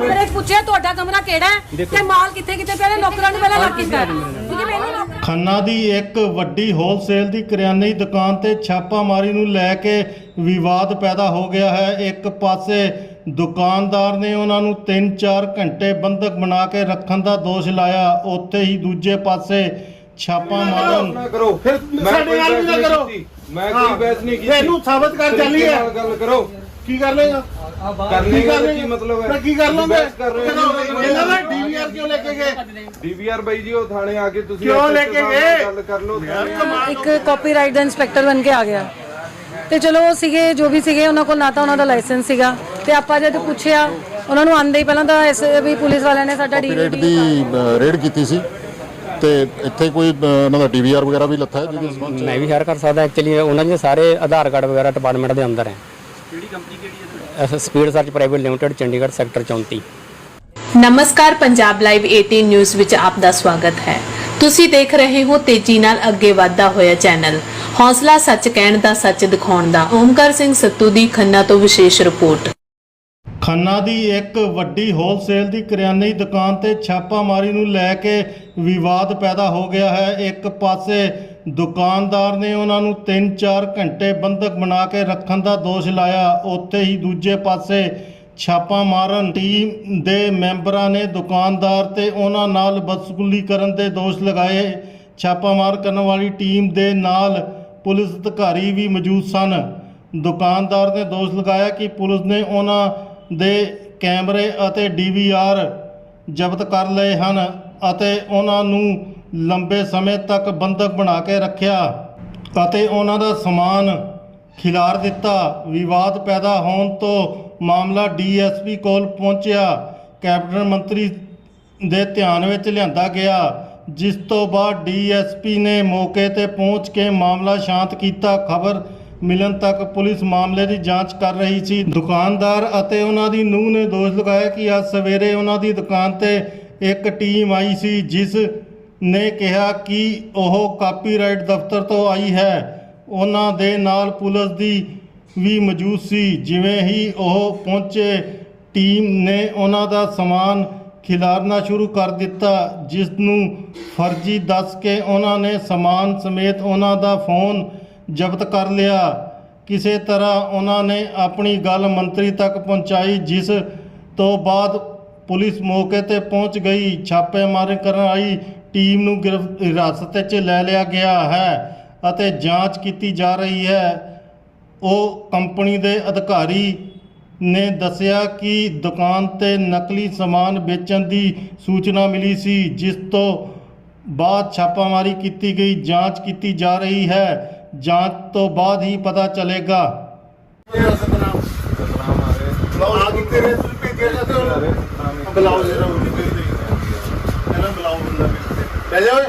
ਮੇਰੇ ਪੁੱਛਿਆ ਤੁਹਾਡਾ ਕਮਰਾ ਕਿਹੜਾ ਹੈ? ਤੇ ਮਾਲ ਕਿੱਥੇ ਕਿੱਥੇ ਪਿਆ? ਨੇ ਨੌਕਰਾਂ ਨੂੰ ਪਹਿਲਾਂ ਲੱਗ ਕੀਤਾ। ਕਿਉਂਕਿ ਮੈਨੂੰ ਨੌਕਰ ਖੰਨਾ ਦੀ ਇੱਕ ਵੱਡੀ ਹੋਲਸੇਲ ਦੀ ਕਰਿਆਨੇ ਦੀ ਦੁਕਾਨ ਤੇ ਛਾਪਾਮਾਰੀ ਨੂੰ ਲੈ ਕੇ ਵਿਵਾਦ ਪੈਦਾ ਹੋ ਗਿਆ ਹੈ। ਇੱਕ ਪਾਸੇ ਦੁਕਾਨਦਾਰ ਨੇ ਉਹਨਾਂ ਨੂੰ 3-4 ਘੰਟੇ ਬੰਦਕ ਬਣਾ ਕੇ ਰੱਖਣ ਦਾ ਦੋਸ਼ ਲਾਇਆ। ਉੱਥੇ ਹੀ ਦੂਜੇ ਪਾਸੇ ਛਾਪਾ ਮਾਰਨ ਨਾ ਕਰੋ ਫਿਰ ਸਾਡੇ ਵੀ ਨਾ ਕਰੋ। ਮੈਂ ਕੋਈ ਬਹਿਸ ਨਹੀਂ ਕੀਤੀ। ਇਹਨੂੰ ਸਾਬਤ ਕਰ ਚੱਲੀ ਹੈ ਗੱਲ ਕਰੋ। ਕੀ ਕਰ ਲੇਗਾ ਕਰਨੇ ਕੀ ਦਾ ਕੀ ਲੇਗਾ ਮਤਲਬ ਹੈ? ਕੀ ਕਰ ਲਵਾਂਗੇ ਬਹਿਸ ਕਰ ਰਹੇ ਹੋ। ਇਹਨਾਂ ਦਾ ਡੀਵੀਆਰ ਕਿਉਂ ਲੈ ਕੇ ਗਏ? ਡੀਵੀਆਰ ਬਾਈ ਜੀ ਉਹ ਥਾਣੇ ਆ ਕੇ ਤੁਸੀਂ ਕਿਉਂ ਲੈ ਕੇ ਗਏ? ਗੱਲ ਕਰ ਲਓ। ਇੱਕ ਕਾਪੀਰਾਈਟ ਦਾ ਇੰਸਪੈਕਟਰ ਬਣ ਕੇ ਆ ਗਿਆ। ਤੇ ਚਲੋ ਉਹ ਸੀਗੇ ਜੋ ਵੀ ਸੀਗੇ ਉਹਨਾਂ ਕੋਲ ਨਾ ਤਾਂ ਉਹਨਾਂ ਦਾ ਲਾਇਸੈਂਸ ਸੀਗਾ। ਤੇ ਆਪਾਂ ਜਦ ਪੁੱਛਿਆ ਉਹਨਾਂ ਨੂੰ ਆਂਦੇ ਹੀ ਪਹਿਲਾਂ ਤਾਂ ਐਸ ਵੀ ਪੁਲਿਸ ਵਾਲਿਆਂ ਨੇ ਸਾਡਾ ਦੀ ਅ, ਰੇਡ ਕੀਤੀ ਸੀ। ਤੇ ਇੱਥੇ ਕੋਈ ਅ, ਉਹਨਾਂ ਦਾ ਡੀਵੀਆਰ ਵਗੈਰਾ ਵੀ ਲੱਥਾ ਹੈ ਜਿਹਦੇ ਸੰਬੰਧ ਮੈਂ ਵੀ ਸ਼ੇਅਰ ਕਰ ਸਕਦਾ ਐਕਚੁਅਲੀ ਉਹਨਾਂ ਦੇ ਸਾਰੇ ਆਧਾਰ ਕਾਰਡ ਵਗੈਰਾ ਡਿਪਾਰਟਮੈਂਟ ਦੇ ਅੰਦਰ ਹੈ। ਕਿਹੜੀ ਕੰਪਨੀ ਕਿਹੜੀ ਹੈ speed search private limited Chandigarh sector 34 ਨਮਸਕਾਰ ਪੰਜਾਬ ਲਾਈਵ 18 ਨਿਊਜ਼ ਵਿੱਚ ਆਪ ਦਾ ਸਵਾਗਤ ਹੈ। ਤੁਸੀਂ ਦੇਖ ਰਹੇ ਹੋ ਤੇਜ਼ੀ ਨਾਲ ਅੱਗੇ ਵਧਦਾ ਹੋਇਆ ਚੈਨਲ। ਹੌਸਲਾ ਸੱਚ ਕਹਿਣ ਦਾ ਸੱਚ ਦਿਖਾਉਣ ਦਾ ਓਮਕਾਰ ਸਿੰਘ ਸੱਤੂ ਦੀ ਖੰਨਾ ਤੋਂ ਵਿਸ਼ੇਸ਼ ਰਿਪੋਰਟ। ਖੰਨਾ ਦੀ ਇੱਕ ਵੱਡੀ ਹੋਲਸੇਲ ਦੀ ਕਰਿਆਨੇ ਦੀ ਦੁਕਾਨ ਤੇ ਛਾਪਾਮਾਰੀ ਨੂੰ ਲੈ ਕੇ ਵਿਵਾਦ ਪੈਦਾ ਹੋ ਗਿਆ ਹੈ। ਇੱਕ ਪਾਸੇ ਦੁਕਾਨਦਾਰ ਨੇ ਉਹਨਾਂ ਨੂੰ 3-4 ਘੰਟੇ ਬੰਦਕ ਬਣਾ ਕੇ ਰੱਖਣ ਦਾ ਦੋਸ਼ ਲਾਇਆ। ਉੱਥੇ ਹੀ ਦੂਜੇ ਪਾਸੇ ਛਾਪਾ ਮਾਰਨ ਟੀਮ ਦੇ ਮੈਂਬਰਾਂ ਨੇ ਦੁਕਾਨਦਾਰ ਤੇ ਉਹਨਾਂ ਨਾਲ ਬਦਸਲੂਕੀ ਕਰਨ ਦੇ ਦੋਸ਼ ਲਗਾਏ। ਛਾਪਾਮਾਰ ਕਰਨ ਵਾਲੀ ਟੀਮ ਦੇ ਨਾਲ ਪੁਲਿਸ ਅਧਿਕਾਰੀ ਵੀ ਮੌਜੂਦ ਸਨ। ਦੁਕਾਨਦਾਰ ਨੇ ਦੋਸ਼ ਲਗਾਇਆ ਕਿ ਪੁਲਿਸ ਨੇ ਉਹਨਾਂ ਦੇ ਕੈਮਰੇ ਅਤੇ ਡੀਵੀਆਰ ਜ਼ਬਤ ਕਰ ਲਏ ਹਨ ਅਤੇ ਉਹਨਾਂ ਨੂੰ ਲੰਬੇ ਸਮੇਂ ਤੱਕ ਬੰਦਕ ਬਣਾ ਕੇ ਰੱਖਿਆ ਅਤੇ ਉਹਨਾਂ ਦਾ ਸਮਾਨ ਖਿਲਾਰ ਦਿੱਤਾ। ਵਿਵਾਦ ਪੈਦਾ ਹੋਣ ਤੋਂ ਮਾਮਲਾ ਡੀਐਸਪੀ ਕੋਲ ਪਹੁੰਚਿਆ। ਕੈਬਨਿਟ ਮੰਤਰੀ ਦੇ ਧਿਆਨ ਵਿੱਚ ਲਿਆਂਦਾ ਗਿਆ, ਜਿਸ ਤੋਂ ਬਾਅਦ ਡੀਐਸਪੀ ਨੇ ਮੌਕੇ ਤੇ ਪਹੁੰਚ ਕੇ ਮਾਮਲਾ ਸ਼ਾਂਤ ਕੀਤਾ। ਖਬਰ ਮਿਲਣ ਤੱਕ ਪੁਲਿਸ ਮਾਮਲੇ ਦੀ ਜਾਂਚ ਕਰ ਰਹੀ ਸੀ। ਦੁਕਾਨਦਾਰ ਅਤੇ ਉਹਨਾਂ ਦੀ ਨੂੰਹ ਨੇ ਦੋਸ਼ ਲਗਾਇਆ ਕਿ ਅੱਜ ਸਵੇਰੇ ਉਹਨਾਂ ਦੀ ਦੁਕਾਨ ਤੇ ਇੱਕ ਟੀਮ ਆਈ ਸੀ, ਜਿਸ ਨੇ ਕਿਹਾ ਕਿ ਉਹ ਕਾਪੀਰਾਈਟ ਦਫ਼ਤਰ ਤੋਂ ਆਈ ਹੈ। ਉਹਨਾਂ ਦੇ ਨਾਲ ਪੁਲਿਸ ਦੀ ਵੀ ਮੌਜੂਦ ਸੀ, ਜਿਵੇਂ ਹੀ ਉਹ ਪਹੁੰਚੇ, ਟੀਮ ਨੇ ਉਹਨਾਂ ਦਾ ਸਮਾਨ ਖਿਲਾਰਨਾ ਸ਼ੁਰੂ ਕਰ ਦਿੱਤਾ ਜਿਸ ਨੂੰ ਫਰਜ਼ੀ ਦੱਸ ਕੇ ਉਹਨਾਂ ਨੇ ਸਮਾਨ ਸਮੇਤ ਉਹਨਾਂ ਦਾ ਫੋਨ ਜ਼ਬਤ ਕਰ ਲਿਆ। ਕਿਸੇ ਤਰ੍ਹਾਂ ਉਹਨਾਂ ਨੇ ਆਪਣੀ ਗੱਲ ਮੰਤਰੀ ਤੱਕ ਪਹੁੰਚਾਈ, ਜਿਸ ਤੋਂ ਬਾਅਦ ਪੁਲਿਸ ਮੌਕੇ ਤੇ ਪਹੁੰਚ ਗਈ। ਛਾਪੇਮਾਰੀ ਕਰਨ ਆਈ ਟੀਮ ਨੂੰ ਗ੍ਰਿਫ- ਹਿਰਾਸਤ ਵਿੱਚ ਲੈ ਲਿਆ ਗਿਆ ਹੈ ਅਤੇ ਜਾਂਚ ਕੀਤੀ ਜਾ ਰਹੀ ਹੈ। ਉਹ ਕੰਪਨੀ ਦੇ ਅਧਿਕਾਰੀ ਨੇ ਦੱਸਿਆ ਕਿ ਦੁਕਾਨ ਤੇ ਨਕਲੀ ਸਮਾਨ ਵੇਚਣ ਦੀ ਸੂਚਨਾ ਮਿਲੀ ਸੀ, ਜਿਸ ਤੋਂ ਬਾਅਦ ਛਾਪਾਮਾਰੀ ਕੀਤੀ ਗਈ, ਜਾਂਚ ਕੀਤੀ ਜਾ ਰਹੀ ਹੈ। ਜਾਂਚ ਤੋਂ ਬਾਅਦ ਹੀ ਪਤਾ ਚੱਲੇਗਾ ਆ ਕੀ ਤੇਰੇ ਤੁਸੀਂ ਭੇਜਿਆ ਜਾਂਦੇ ਹੋ ਬੁਲਾਓ ਜਰਾ ਉਹਨੂੰ ਭੇਜ ਦੇ ਇਹਨਾਂ ਬੁਲਾਓ ਬੰਦਾ ਭੇਜ ਦੇ ਲੈ ਜਾ ਓਏ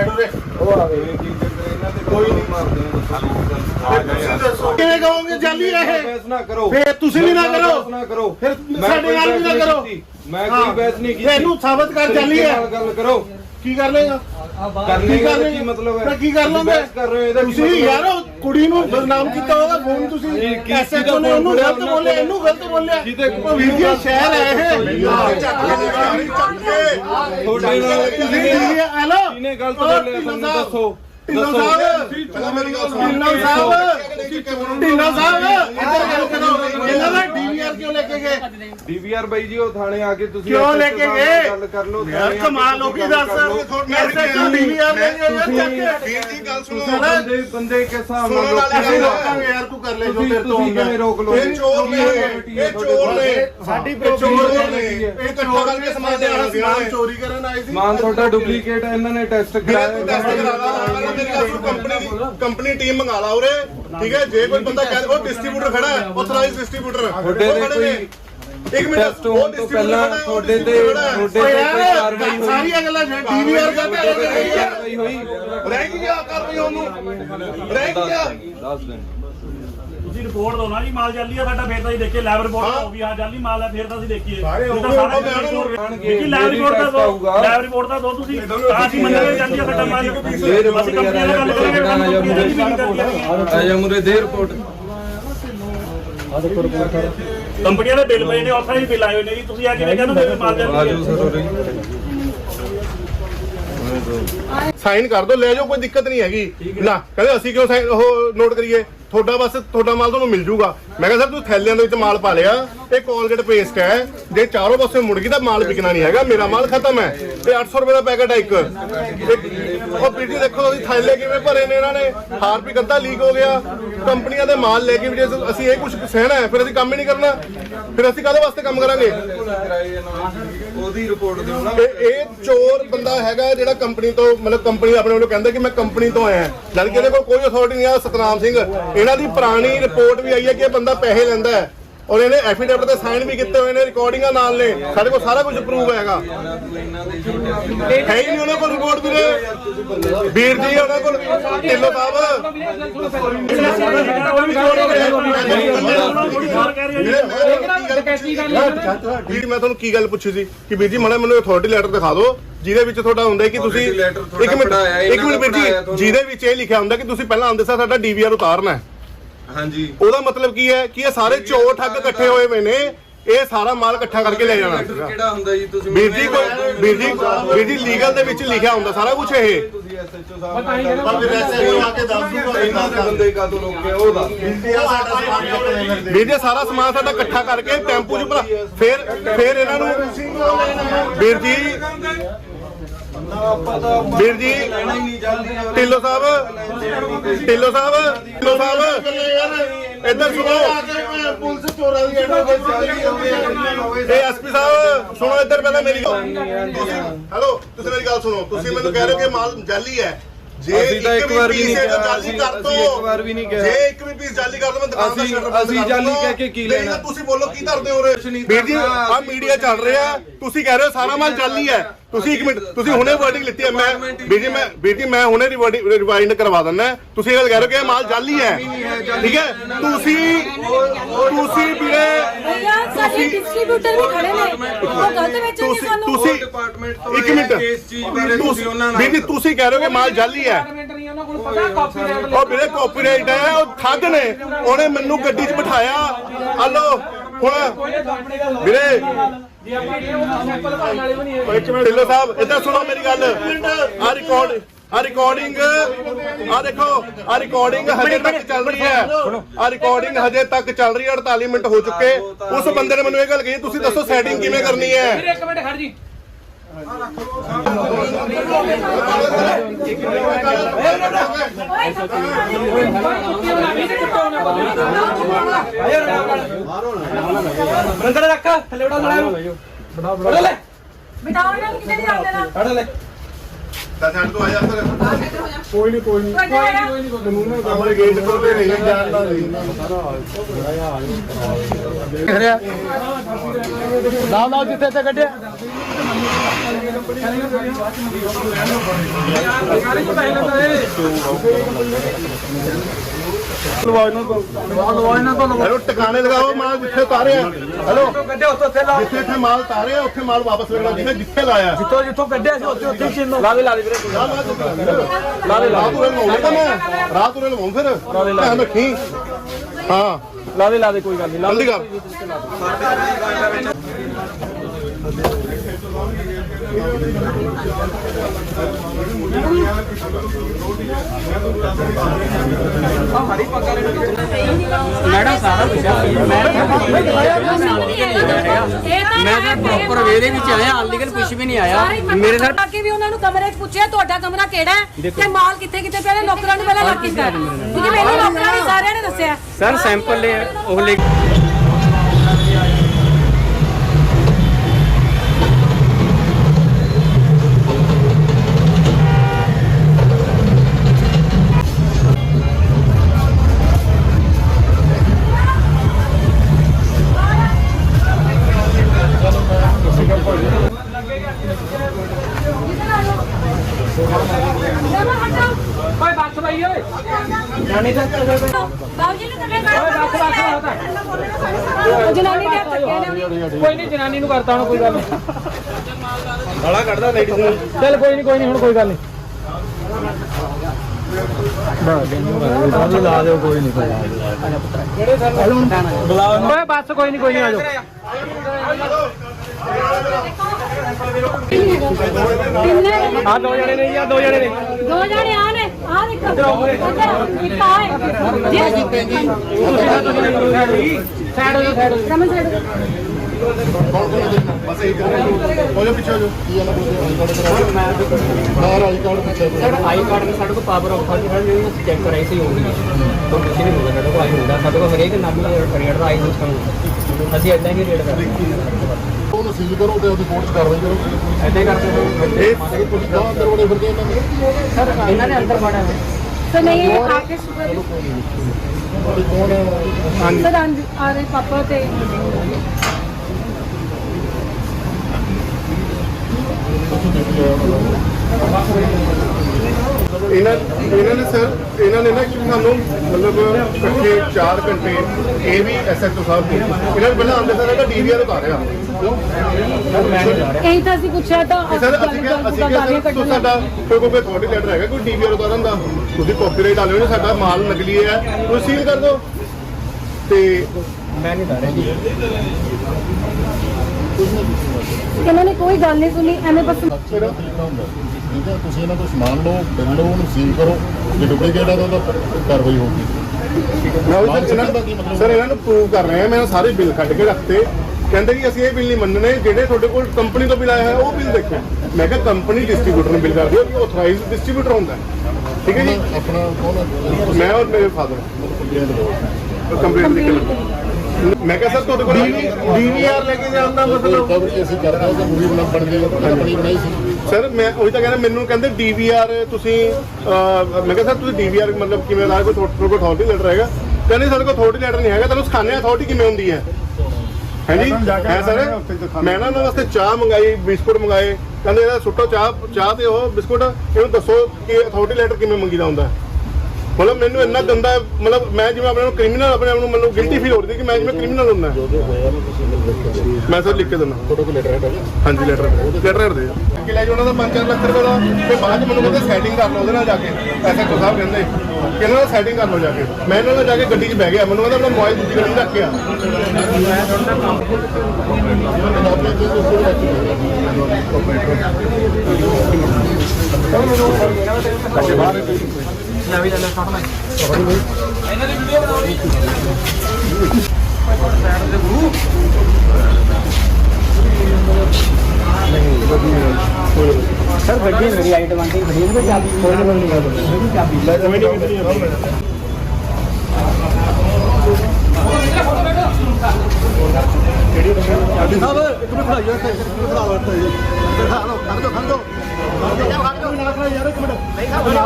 ਐਡੋ ਰੇ ਉਹ ਆ ਗਏ ਕੀ ਚੱਕਰ ਇਹਨਾਂ ਤੇ ਕੋਈ ਨਹੀਂ ਮਾਰਦੇ ਫਿਰ ਤੁਸੀਂ ਦੱਸੋ ਕਿਵੇਂ ਕਹੋਗੇ? ਜਾਲੀ ਇਹ। ਬਹਿਸ ਨਾ ਕਰੋ। ਫਿਰ ਤੁਸੀਂ ਵੀ ਨਾ ਮੇਰੇ ਕਰੋ। ਬਹਿਸ ਨਾ ਕਰੋ। ਫਿਰ ਮੈਂ ਸਾਡੇ ਕੋਈ ਨਾਲ ਵੀ ਬਹਿਸ ਨਾ ਨਹੀਂ ਕਰੋ। ਕੀਤੀ। ਮੈਂ ਕੋਈ ਬਹਿਸ ਨਹੀਂ ਕੀਤੀ। ਇਹਨੂੰ ਸਾਬਤ ਕਰ ਤਰੀਕੇ ਚੱਲੀ ਹੈ। ਨਾਲ ਗੱਲ ਕਰੋ। ਕੀ ਕਰ ਲੇਗਾ ਕਰਨੇ ਦਾ ਲੇਗਾ? ਕੀ ਮਤਲਬ ਹੈ? ਕੀ ਕਰ ਲਵਾਂਗੇ ਬਹਿਸ ਕਰ ਰਹੇ ਹੋ ਇਹਦਾ ਕੀ ਤੁਸੀਂ ਮਤਲਬ ਹੈ? ਯਾਰ ਉਹ ਕੁੜੀ ਨੂੰ ਬਦਨਾਮ ਕੀਤਾ ਹੋਗਾ ਫੋਨ ਤੁਸੀਂ ਕੀ- ਕੀ- ਐਸਐਚਓ ਨੇ ਉਹਨੂੰ ਕਿਹਦਾ ਗਲਤ ਬੋਲਿਆ ਇਹਨੂੰ ਗਲਤ ਬੋਲਿਆ। ਜਿਹਦੇ ਉਹ ਵੀਡੀਓ ਸ਼ਹਿਰ ਹੈ ਇਹ। ਤੁਹਾਡੇ ਨਾਲ ਤੁਸੀਂ ਵੀਡੀਓ ਹੈਲੋ? ਕਿਹਨੇ ਗਲਤ ਬੋਲਿਆ? ਸਾਹਿਬ, ਦੱਸੋ ਢਿੱਲੋਂ ਦੱਸੋ। ਸਾਹਿਬ। ਢਿੱਲੋਂ ਸਾਹਿਬ। ਢਿੱਲੋਂ ਸਾਹਿਬ। ਇੱਧਰ ਗੱਲ ਕਰੋ। ਇਹਨਾਂ ਦਾ ਡੀਵੀਆਰ ਕਿਉਂ ਲੈ ਕੇ ਗਏ? ਡੀਵੀਆਰ ਬਾਈ ਜੀ ਉਹ ਥਾਣੇ ਆ ਕੇ ਤੁਸੀਂ ਕਿਉਂ ਲੈ ਕੇ ਗਏ? ਗੱਲ ਕਰ ਲਓ ਯਾਰ ਕਮਾਲ ਹੋ ਤੁਸੀਂ ਗਈ ਗੱਲ ਦੱਸ। ਲਓ। ਐਸਐਚਓ ਡੀਵੀਆਰ ਯਾਰ ਚੱਕ ਵੀਰ ਦੀ ਗੱਲ ਬੰਦੇ ਬੰਦੇ ਕੇ ਨਾਲ ਅਸੀਂ ਰੋਕੋਗੇ ਯਾਰ ਤੂੰ ਕਰ ਲੈ ਜੋ ਤੁਸੀਂ ਤੇਰੇ ਤੋਂ ਤੁਸੀਂ ਹੁੰਦਾ ਕਿਵੇਂ ਰੋਕ ਲਓ ਇਹ ਚੋਰ ਨੇ ਇਹ ਚੋਰ ਨੇ। ਸਾਡੀ ਚੋਰ ਨੇ। ਇਹ ਇਕੱਠਾ ਕਰਕੇ ਸਮਾਨ ਦੇ ਨਾਲ ਸਮਾਨ ਚੋਰੀ ਕਰਨ ਆਏ ਸੀ? ਸਮਾਨ ਤੁਹਾਡਾ ਡੁਪਲੀਕੇਟ ਹੈ ਇਹਨਾਂ ਨੇ ਟੈਸਟ ਕਰਾਇਆ। ਕੰਪਨੀ ਕੰਪਨੀ ਟੀਮ ਮੰਗਾ ਲਾ ਉਰੇ। ਠੀਕ ਹੈ ਜੇ ਕੋਈ ਬੰਦਾ ਕਹਿੰਦਾ ਉਹ ਡਿਸਟ੍ਰੀਬਿਊਟਰ ਖੜਾ ਹੈ ਆਥੋਰਾਈਜ਼ ਡਿਸਟ੍ਰੀਬਿਊਟਰ ਤੇ ਕੋਈ ਇੱਕ ਮਿੰਟ ਹੋਣ ਤੋਂ ਪਹਿਲਾਂ ਤੁਹਾਡੇ ਤੇ ਤੁਹਾਡੇ ਤੇ ਕੋਈ ਕਾਰਵਾਈ ਹੋਈ। ਸਾਰੀਆਂ ਗੱਲਾਂ ਡੀਵੀਆਰ ਤੁਹਾਡੇ ਤੇ ਕੋਈ ਕਾਰਵਾਈ ਹੋਈ। ਰਹਿ ਗਿਆ ਕਾਰਵਾਈ ਉਹਨੂੰ? ਰਹਿ ਗਿਆ? ਦੱਸ ਦਿਨ ਤੁਸੀਂ ਰਿਪੋਰਟ ਦਿਓ ਨਾ ਜੀ ਮਾਲ ਜਾਲੀ ਆ ਸਾਡਾ ਫੇਰ ਤਾਂ ਅਸੀਂ ਦੇਖੀਏ ਲੈਬ ਰਿਪੋਰਟ ਦਿਓ ਵੀ ਹਾਂ ਜਾਲੀ ਮਾਲ ਹੈ ਫੇਰ ਤਾਂ ਅਸੀਂ ਦੇਖੀਏ। ਸਾਰੇ ਉਹ- ਉਹ ਬਿਆਨ ਰਿਪੋਰਟ ਕੀ ਲੈਬ ਰਿਪੋਰਟ ਦਾ ਦਿਓ। ਲੈਬ ਰਿਪੋਰਟ ਦਾ ਦਿਓ ਤੁਸੀਂ ਤਾਂ ਅਸੀਂ ਮੰਨਾਂਗੇ ਜਾਲੀ ਆ ਸਾਡਾ ਮਾਲ। ਦੇ ਰਿਪੋਰਟ ਅਸੀਂ ਕੰਪਨੀ ਨਾਲ ਗੱਲ ਕਰਾਂਗੇ ਆ ਜਾ ਮੁਰੇ ਦੀ ਕਰਦੀ ਆ। ਜਾ ਮੁਰੇ ਦੇ ਰਿਪੋਰਟ ਕੰਪਨੀਆਂ ਦੇ ਬਿੱਲ ਪਏ ਨੇ ਆਥਰਾਈਜ਼ ਬਿੱਲ ਆਏ ਹੋਏ ਨੇ ਜੀ। ਤੁਸੀਂ ਆ ਕਿਵੇਂ ਕਹਿੰਦੇ ਜਾਂਦੀ ਆਜੋ ਸਰ ਉਰੇ ਸਾਈਨ ਕਰ ਦੋ ਲੈ ਜਾਓ ਕੋਈ ਦਿੱਕਤ ਨਹੀਂ ਹੈਗੀ। ਨਾ ਕਹਿੰਦੇ ਅਸੀਂ ਕਿਉਂ sign- ਉਹ ਨੋਟ ਕਰੀਏ? ਤੁਹਾਡਾ ਬਸ ਤੁਹਾਡਾ ਮਾਲ ਤੁਹਾਨੂੰ ਮਿਲ ਜੂਗਾ ਮੈਂ ਕਿਹਾ ਸਰ ਤੂੰ ਥੈਲਿਆਂ ਦੇ ਵਿੱਚ ਮਾਲ ਪਾ ਲਿਆ। ਇਹ ਕੋਲਗੇਟ ਪੇਸਟ ਹੈ। ਜੇ ਚਾਰੋਂ ਪਾਸੇ ਮੁੜ ਗਈ ਤਾਂ ਮਾਲ ਵਿਕਣਾ ਨਹੀਂ ਹੈਗਾ। ਮੇਰਾ ਮਾਲ ਖਤਮ ਹੈ। ਤੇ 800 ਰੁਪਏ ਦਾ ਪੈਕੇਟ ਹੈ ਇੱਕ। ਉਹ ਪੀਟੀ ਦੇਖੋ ਤੁਸੀਂ ਥੈਲੇ ਕਿਵੇਂ ਭਰੇ ਨੇ ਇਹਨਾਂ ਨੇ? ਹਾਰਪਿਕ ਅੱਧਾ ਲੀਕ ਹੋ ਗਿਆ। ਕੰਪਨੀਆਂ ਦੇ ਮਾਲ ਲੈ ਕੇ ਵੀ ਜੇ ਅਸੀਂ ਇਹ ਕੁਝ ਸਹਿਣਾ ਹੈ ਫਿਰ ਅਸੀਂ ਕੰਮ ਹੀ ਨਹੀਂ ਕਰਨਾ। ਫਿਰ ਅਸੀਂ ਕਾਹਦੇ ਵਾਸਤੇ ਕੰਮ ਕਰਾਂਗੇ? ਉਹਦੀ ਰਿਪੋਰਟ ਦਿਓ ਨਾ। ਇਹ ਇਹ ਚੋਰ ਬੰਦਾ ਹੈਗਾ ਜਿਹੜਾ ਕੰਪਨੀ ਤੋਂ, ਮਤਲਬ ਕੰਪਨੀ ਆਪਣੇ ਵੱਲੋਂ ਕਹਿੰਦਾ ਕਿ ਮੈਂ ਕੰਪਨੀ ਤੋਂ ਆਇਆ। ਜਦ ਕਿ ਇਹਦੇ ਕੋਲ ਕੋਈ ਅਥਾਰਟੀ ਨਹੀਂ ਆ, ਸਤਨਾਮ ਸਿੰਘ। ਇਹਨਾਂ ਦੀ ਪੁਰਾਣੀ ਰਿਪੋਰਟ ਵੀ ਆਈ ਹੈ ਕਿ ਇਹ ਬੰਦਾ ਪੈਸੇ ਲੈਂਦਾ ਹੈ। ਔਰ ਇਹਨੇ ਐਫੀਡੇਵਿਟ ਤੇ ਸਾਈਨ ਵੀ ਕੀਤੇ ਹੋਏ ਨੇ ਰਿਕਾਰਡਿੰਗਾਂ ਨਾਲ ਨੇ। ਸਾਡੇ ਕੋਲ ਸਾਰਾ ਕੁਝ ਪ੍ਰੂਫ ਹੈਗਾ। ਹੈ ਹੀ ਨਹੀਂ ਉਹਨਾਂ ਕੋਲ ਰਿਪੋਰਟ ਵੀਰੇ। ਵੀਰ ਜੀ ਉਹਨਾਂ ਕੋਲ ਢਿੱਲੋਂ ਸਾਹਿਬ। ਵੀਰ ਮੈਂ ਤੁਹਾਨੂੰ ਕੀ ਗੱਲ ਪੁੱਛੀ ਸੀ? ਕਿ ਵੀਰ ਜੀ ਮਾੜਾ ਮੈਨੂੰ ਅਥਾਰਟੀ ਲੈਟਰ ਦਿਖਾ ਦਿਓ ਜਿਹਦੇ ਵਿੱਚ ਤੁਹਾਡਾ ਹੁੰਦਾ ਕਿ ਤੁਸੀਂ ਇੱਕ ਮਿੰਟ ਇੱਕ ਮਿੰਟ ਵੀਰ ਜੀ। ਜਿਹਦੇ ਵਿੱਚ ਇਹ ਲਿਖਿਆ ਹੁੰਦਾ ਕਿ ਤੁਸੀਂ ਪਹਿਲਾਂ ਆਉਂਦੇ ਸਾਰ ਸਾਡਾ ਡੀਵੀਆਰ ਉਤਾਰਨਾ ਹੈ। ਹਾਂਜੀ। ਉਹਦਾ ਮਤਲਬ ਕੀ ਹੈ ਕਿ ਇਹ ਸਾਰੇ ਚੋਰ ਠੱਗ ਇਕੱਠੇ ਹੋਏ ਹੋਏ ਨੇ ਇਹ ਸਾਰਾ ਮਾਲ ਇਕੱਠਾ ਕਰਕੇ ਲੈ ਜਾਣਾ। ਕਿਹੜਾ ਹੁੰਦਾ ਜੀ? ਤੁਸੀਂ ਵੀਰ ਜੀ ਕੋਈ ਵੀਰ ਜੀ ਵੀਰ ਜੀ ਲੀਗਲ ਦੇ ਵਿੱਚ ਲਿਖਿਆ ਹੁੰਦਾ ਸਾਰਾ ਕੁਝ ਇਹ। ਤੁਸੀਂ ਐਸਐਚਓ ਸਾਹਿਬ ਪਰ ਫਿਰ ਐਸੇ ਹੀ ਆ ਕੇ ਦੱਸ ਦੂਗਾ। ਇਹਨਾਂ ਦੇ ਬੰਦੇ ਕਾਦੋਂ ਰੋਕੇ ਉਹ ਦੱਸ ਵੀਰ ਜੀ ਸਾਰਾ ਸਮਾਨ ਸਾਡਾ ਇਕੱਠਾ ਕਰਕੇ ਟੈਂਪੂ 'ਚ ਭਰਾ ਫਿਰ ਫਿਰ ਇਹਨਾਂ ਨੂੰ ਵੀਰ ਜੀ ਵੀਰ ਜੀ ਢਿੱਲੋਂ ਸਾਹਿਬ ਢਿੱਲੋਂ ਸਾਹਿਬ ਢਿੱਲੋਂ ਸਾਹਿਬ ਇੱਧਰ ਸੁਣੋ। ਪੁਲਿਸ ਚੋਰਾਂ ਦੀ ਇਹ ਐਸਪੀ ਸਾਹਿਬ ਸੁਣੋ ਇੱਧਰ ਪਹਿਲਾਂ ਮੇਰੀ ਤੁਸੀਂ ਹੈਲੋ ਤੁਸੀਂ ਮੇਰੀ ਗੱਲ ਸੁਣੋ। ਤੁਸੀਂ ਮੈਨੂੰ ਕਹਿ ਰਹੇ ਹੋ ਕਿ ਮਾਲ ਜਾਲੀ ਹੈ। ਜੇ ਇੱਕ ਵਾਰ ਵੀ ਨਹੀਂ ਜਾਲੀ ਕਰ ਦੋ। ਇੱਕ ਵਾਰ ਵੀ ਨਹੀਂ ਕਿਹਾ। ਜੇ ਇੱਕ ਵੀ ਪੀਸ ਜਾਲੀ ਕਰ ਦੋ ਮੈਂ ਦੁਕਾਨ ਦਾ ਸ਼ਟਰ ਬੰਦ ਅਸੀਂ ਜਾਲੀ। ਕਹਿ ਕੇ ਕੀ ਲੈਣਾ? ਤੁਸੀਂ ਬੋਲੋ ਕੀ ਧਰਦੇ ਹੋ ਵੀਰ ਜੀ ਆ ਮੀਡੀਆ ਚੱਲ ਰਿਹਾ। ਤੁਸੀਂ ਕਹਿ ਰਹੇ ਹੋ ਸਾਰਾ ਮਾਲ ਜਾਲੀ ਹੈ। ਤੁਸੀਂ ਇੱਕ ਮਿੰਟ ਤੁਸੀਂ ਹੁਣੇ ਵਰਡਿੰਗ ਲਿੱਤੀ ਹੈ ਮੈਂ ਵੀਰ ਜੀ ਮੈਂ ਵੀਰ ਜੀ ਮੈਂ ਹੁਣੇ ਰਿਵਾਈਂਡ ਕਰਵਾ ਦਿੰਦਾ ਤੁਸੀਂ ਇਹ ਗੱਲ ਕਹਿ ਰਹੇ ਹੋ ਕਿ ਇਹ ਮਾਲ ਜਾਲੀ ਹੈ। ਠੀਕ ਹੈ? ਤੁਸੀਂ ਤੁਸੀਂ ਵੀਰੇ ਸਾਡੇ ਡਿਸਟ੍ਰੀਬਿਊਟਰ ਵੀ ਖੜੇ ਨੇ। ਉਹ ਗਲਤ ਵੇਚਣਗੇ ਤੁਸੀਂ ਸਾਨੂੰ। ਤੁਸੀਂ ਡਿਪਾਰਟਮੈਂਟ ਤੋਂ ਇੱਕ ਮਿੰਟ। ਇਸ ਚੀਜ਼ ਬਾਰੇ ਤੁਸੀਂ ਉਹਨਾਂ ਨਾਲ ਵੀਰ ਜੀ ਤੁਸੀਂ ਕਹਿ ਰਹੇ ਹੋ ਕਿ ਮਾਲ ਜਾਲੀ ਹੈ। ਉਹ ਵੀਰੇ ਕਾਪੀਰਾਈਟ ਹੈ ਉਹ ਠੱਗ ਨੇ। ਉਹਨੇ ਮੈਨੂੰ ਗੱਡੀ 'ਚ ਬਿਠਾਇਆ। ਹਲੋ ਹੁਣ ਵੀਰੇ ਇੱਕ ਮਿੰਟ ਢਿੱਲੋਂ ਸਾਹਿਬ ਇੱਧਰ ਸੁਣੋ ਮੇਰੀ ਗੱਲ। ਆ ਰਿਕਾਰਡ ਆ ਰਿਕਾਰਡਿੰਗ ਆ ਦੇਖੋ ਆ ਰਿਕਾਰਡਿੰਗ ਹਜੇ ਤੱਕ ਚੱਲ ਰਹੀ ਹੈ। ਆ ਰਿਕਾਰਡਿੰਗ ਹਜੇ ਤੱਕ ਚੱਲ ਰਹੀ ਹੈ 48 ਮਿੰਟ ਹੋ ਚੁੱਕੇ। ਉਸ ਬੰਦੇ ਨੇ ਮੈਨੂੰ ਇਹ ਗੱਲ ਕਹੀ ਤੁਸੀਂ ਦੱਸੋ ਸੈਟਿੰਗ ਕਿਵੇਂ ਕਰਨੀ ਹੈ? ਬਿਠਾਓ ਇਹਨਾਂ ਨੂੰ ਕਿਤੇ ਨਹੀਂ ਰੱਖ ਦੇਣਾ ਤਾਂ ਸਾਡੇ ਤੋਂ ਆ। ਜਾ ਸਰ ਕੋਈ ਨਹੀਂ ਕੋਈ ਨਹੀਂ ਆਪਣੇ ਗੇਟ ਕੋਲ ਤੇ ਨਹੀਂ। ਜਾਣਦਾ ਨਹੀਂ ਨਾਲ ਨਾਲ ਜਿੱਥੇ ਤੇ ਕੱਢਿਆ। ਹੈਲੋ ਟਿਕਾਣੇ ਲਗਾਓ ਮਾਲ ਜਿੱਥੇ ਉਤਾਰਿਆ ਹੈਲੋ ਜਿੱਥੇ ਇੱਥੇ ਮਾਲ ਉਤਾਰਿਆ ਉੱਥੇ ਮਾਲ ਵਾਪਸ ਲੱਗਣਾ ਜਿੱਥੇ ਜਿੱਥੇ ਲਾਇਆ। ਜਿੱਥੋਂ ਜਿੱਥੋਂ ਕੱਢਿਆ ਸੀ ਉੱਥੇ ਉੱਥੇ ਚਿੰਨੋ ਲਾ ਦੇ ਲਾ ਦੇ ਵੀਰੇ ਲਾ ਦੇ ਰਾਤ ਉਰੇ ਲਵਾਉਂਗਾ ਤਾਂ ਮੈਂ। ਰਾਤ ਉਰੇ ਲਵਾਉਂ ਫਿਰ। ਧਿਆਨ ਰੱਖੀ ਹਾਂ। ਲਾ ਦੇ ਲਾ ਦੇ ਕੋਈ ਗੱਲ ਨਹੀਂ ਜਲਦੀ ਕਰ। ਮੈਡਮ ਸਾਰਾ ਕੁਝ ਮੈਂ ਤਾਂ ਪ੍ਰੋਪਰ ਵੇਰੇ ਵਿੱਚ ਆਇਆ ਅਨਲੀਗਲ ਕੁਝ ਵੀ ਨਹੀਂ ਆਇਆ। ਮੇਰੇ ਨਾਲ ਆ ਕੇ ਵੀ ਉਹਨਾਂ ਨੂੰ ਕਮਰੇ 'ਚ ਪੁੱਛਿਆ ਤੁਹਾਡਾ ਕਮਰਾ ਕਿਹੜਾ ਹੈ? ਤੇ ਮਾਲ ਕਿੱਥੇ ਕਿੱਥੇ ਪਿਆ ਨੌਕਰਾਂ ਨੂੰ ਪਹਿਲਾਂ ਲੱਗ ਕੀਤਾ। ਕਿਉਂਕਿ ਮੈਨੂੰ ਨੌਕਰਾਂ ਨੇ ਸਾਰਿਆਂ ਨੇ ਦੱਸਿਆ। ਸਰ ਸੈਂਪਲ ਲੈ ਉਹ ਲੈ ਜਨਾਨੀ ਨੂੰ ਕਰਤਾ ਹੁਣ ਕੋਈ ਗੱਲ ਨਹੀਂ। ਗਾਲਾਂ ਕੱਢਦਾ ਲੇਡੀਜ਼ ਨੂੰ। ਚੱਲ ਕੋਈ ਨਹੀਂ ਕੋਈ ਨਹੀਂ ਹੁਣ ਕੋਈ ਗੱਲ ਨਹੀਂ। ਦੋ ਜਣੇ ਆ ਨੇ ਆ ਦੇਖੋ। ਇੱਧਰ ਇੱਕ ਆ ਹੈ ਜੀ ਸਾਈਡ ਹੋ ਸਾਈਡ ਰਮਨ ਸਾਈਡ ਬਸ ਇਹ ਹੋ ਜਾ ਪਿੱਛੇ ਹੋ ਜਾ ਬਾਹਰ ਆਈ ਕਾਰਡ ਪਿੱਛੇ ਸਰ ਆਈ ਕਾਰਡ ਵਿੱਚ ਸਾਡੇ ਕੋਲ ਪਾਵਰ ਆਫ ਅਥਾਰਟੀ ਹੈ ਜਿਹੜੀ ਅਸੀਂ ਚੈੱਕ ਕਰਾਈ ਸੀ ਹੋਣੀ ਤੋਂ ਕੁਛ ਨਹੀਂ ਹੋਗਾ ਸਾਡੇ ਕੋਲ ਆਈ ਹੁੰਦਾ। ਸਾਡੇ ਕੋਲ ਹਰੇਕ ਨਾਮ ਰੇਟ ਦਾ ਆਈ ਸਿਸਟਮ ਅਸੀਂ ਇਦਾਂ ਹੀ ਰੇਟ ਕਰਦੇ ਉਹਨੂੰ ਸੀਲ ਕਰੋ ਤੇ ਉਹਦੀ ਕੋਰਟ ਕਾਰਵਾਈ ਕਰੋ ਇਦਾਂ ਹੀ ਕਰਦੇ ਹਾਂ। ਇਹ ਗਾਂ ਅੰਦਰ ਬੜੇ ਫਿਰਦੇ ਇਹਨਾਂ ਦੇ। ਸਰ ਇਹਨਾਂ ਨੇ ਅੰਦਰ ਵੜਿਆ ਹੈ। ਸਰ ਨਹੀਂ ਆਕੇ ਸੁਪਰ ਕੌਣ ਹੈ ਸਰ ਆ ਰਹੇ ਪਾਪਾ ਤੇ। ਇਹਨਾਂ ਇਹਨਾਂ ਨੇ ਸਰ ਇਹਨਾਂ ਨੇ ਨਾ ਐਕਚੁਅਲੀ ਸਾਨੂੰ ਮਤਲਬ ਇਕੱਠੇ 4 ਘੰਟੇ ਇਹ ਵੀ ਐਸਐਚਓ ਸਾਹਿਬ ਦੀ ਇਹਨਾਂ ਨੇ ਪਹਿਲਾਂ ਆਉਂਦੇ ਸਰ ਇਹਦਾ ਡੀਵੀਆਰ ਉਤਾਰਿਆ ਇਹੀ ਤਾਂ ਅਸੀਂ ਪੁੱਛਿਆ ਤਾਂ ਕਿ ਸਰ ਅਸੀਂ ਕਿਹਾ ਅਸੀਂ ਕਿਹਾ ਸਰ ਤੁਸੀਂ ਸਾਡਾ ਕੋਈ ਕੋਈ ਅਥਾਰਟੀ ਲੈਟਰ ਹੈਗਾ ਕੋਈ ਡੀਵੀਆਰ ਉਤਾਰਨ ਦਾ ਤੁਸੀਂ ਕਾਪੀਰਾਈਟ ਵਾਲੇ ਹੋ ਸਾਡਾ ਮਾਲ ਨਕਲੀ ਹੈ। ਤੁਸੀਂ ਸੀਲ ਕਰ ਦਿਓ। ਤੇ ਮੈਂ ਨਹੀਂ ਦੱਸ ਰਿਹਾ ਇਹਨਾਂ ਨੇ ਕੋਈ ਗੱਲ ਨਹੀਂ ਸੁਣੀ ਐਵੇਂ ਬਸ ਅਕਸਰ ਦਾ ਤਰੀਕਾ ਹੁੰਦਾ। ਠੀਕ ਹੈ ਤੁਸੀਂ ਇਹਨਾਂ ਤੋਂ ਸਮਾਨ ਲਓ ਬਿੱਲ ਲਓ ਉਹਨੂੰ ਸੀਲ ਕਰੋ ਜੇ ਡੁਪਲੀਕੇਟ ਹੈ ਤਾਂ ਉਹਦਾ ਕਾਰਵਾਈ ਹੋਊਗੀ। ਮੈਂ ਉਹ ਮਾਲ ਸਰ ਇਹਨਾਂ ਸਿੱਟਣ ਦਾ ਕੀ ਮਤਲਬ? ਸਰ ਇਹਨਾਂ ਨੂੰ ਪ੍ਰੂਵ ਕਰ ਰਹੇ ਆ ਮੈਂ ਸਾਰੇ ਬਿੱਲ ਕੱਢ ਕੇ ਰੱਖਤੇ। ਕਹਿੰਦੇ ਕਿ ਅਸੀਂ ਇਹ ਬਿੱਲ ਨਹੀਂ ਮੰਨਣੇ ਜਿਹੜੇ ਤੁਹਾਡੇ ਕੋਲ ਕੰਪਨੀ ਤੋਂ ਬਿੱਲ ਆਇਆ ਹੈ ਉਹ ਬਿੱਲ ਦੇਖੋ। ਮੈਂ ਕਿਹਾ ਕੰਪਨੀ ਡਿਸਟ੍ਰੀਬਿਊਟਰ ਨੂੰ ਬਿੱਲ ਕਰਦੀ ਹੈ ਕਿ ਆਥੋਰਾਈਜ਼ਡ ਡਿਸਟ੍ਰੀਬਿਊਟਰ ਹੁੰਦਾ। ਠੀਕ ਹੈ ਜੀ? ਆਪਣਾ ਕੌਣ ਹੈ? ਮੈਂ ਔਰ ਮੇਰੇ ਫਾਦਰ ਕੰਪਲੀਟ ਲਿਖ ਕੇ ਮੈਂ ਕਿਹਾ ਸਰ ਤੁਹਾਡੇ ਕੋਲ ਡੀਵੀਆਰ ਲੈ ਕੇ ਜਾਣ ਦਾ ਮਤਲਬ ਕਵਰ ਅਸੀਂ ਕਰਦੇ ਹਾਂ ਕਿ ਮੂਵੀ ਬਣਾ ਬਣ ਗਈ ਕੰਪਨੀ ਬਣਾਈ ਸੀ। ਸਰ ਮੈਂ ਉਹੀ ਤਾਂ ਕਹਿੰਦਾ ਮੈਨੂੰ ਕਹਿੰਦੇ ਡੀਵੀਆਰ ਤੁਸੀਂ ਮੈਂ ਕਿਹਾ ਸਰ ਤੁਸੀਂ ਡੀਵੀਆਰ ਮਤਲਬ ਕਿਵੇਂ ਦਾ ਕੋਈ ਤੁਹਾਡੇ ਕੋਲ ਅਥਾਰਟੀ ਲੈਟਰ ਹੈਗਾ? ਕਹਿੰਦੇ ਸਾਡੇ ਕੋਲ ਅਥਾਰਟੀ ਲੈਟਰ ਨਹੀਂ ਹੈਗਾ ਤੁਹਾਨੂੰ ਸਿਖਾਣੇ ਅਥਾਰਟੀ ਕਿਵੇਂ ਹੁੰਦੀ ਹੈ। ਹਾਂਜੀ ਹੈ ਸਰ? ਮੈਂ ਨਾ ਉਹਨਾਂ ਵਾਸਤੇ ਚਾਹ ਮੰਗਾਈ ਬਿਸਕੁਟ ਮੰਗਾਏ। ਕਹਿੰਦੇ ਇਹਦਾ ਸੁੱਟੋ ਚਾਹ ਚਾਹ ਤੇ ਉਹ ਬਿਸਕੁਟ ਇਹਨੂੰ ਦੱਸੋ ਕਿ ਅਥਾਰਟੀ ਲੈਟਰ ਕਿਵੇਂ ਮੰਗੀਦਾ ਹੁੰਦਾ? ਹੈ। ਮਤਲਬ ਮੈਨੂੰ ਇੰਨਾ ਗੰਦਾ ਮਤਲਬ ਮੈਂ ਜਿਵੇਂ ਆਪਣੇ ਨੂੰ ਕ੍ਰਿਮੀਨਲ ਆਪਣੇ ਆਪ ਨੂੰ ਮੈਨੂੰ ਗਿਲਟੀ ਫੀਲ ਹੋ ਰਹੀ ਸੀ ਕਿ ਮੈਂ ਜਿਵੇਂ ਕ੍ਰਿਮੀਨਲ ਹੁੰਦਾ ਮੈਂ ਸਰ ਲਿਖ ਕੇ ਦਿੰਦਾ। ਫੋਟੋ ਕੋ ਲੈਟਰ ਹੈ ਹਾਂਜੀ ਲੈਟਰ ਲੈਟਰ ਦੇ ਕਿ ਲੈ ਉਹਨਾਂ ਦਾ 5-4 ਲੱਖ ਰੁਪਏ ਦਾ ਤੇ ਬਾਅਦ ਚ ਮੈਨੂੰ ਕਹਿੰਦੇ ਸੈਟਿੰਗ ਕਰ ਲਓ ਉਹਦੇ ਨਾਲ ਜਾ ਕੇ। ਐਸਾ ਕੋ ਸਾਹਿਬ ਕਹਿੰਦੇ ਕਿ ਇਹਨਾਂ ਨਾਲ ਸੈਟਿੰਗ ਕਰ ਲਓ ਜਾ ਕੇ। ਮੈਂ ਇਹਨਾਂ ਨਾਲ ਜਾ ਕੇ ਗੱਡੀ 'ਚ ਬਹਿ ਗਿਆ। ਮੈਨੂੰ ਕਹਿੰਦਾ ਆਪਣਾ ਮੋਬਾਈਲ ਦੂਜੀ ਗੱਡੀ 'ਚ ਰੱਖ ਕੇ ਆ ਸਰ ਗੱਡੀ ਮੇਰੀ ਆਈ ਟਵੰਟੀ ਖੜੀ ਹੈ ਕੋਈ ਚਾਬੀ ਕੋਈ ਨਹੀਂ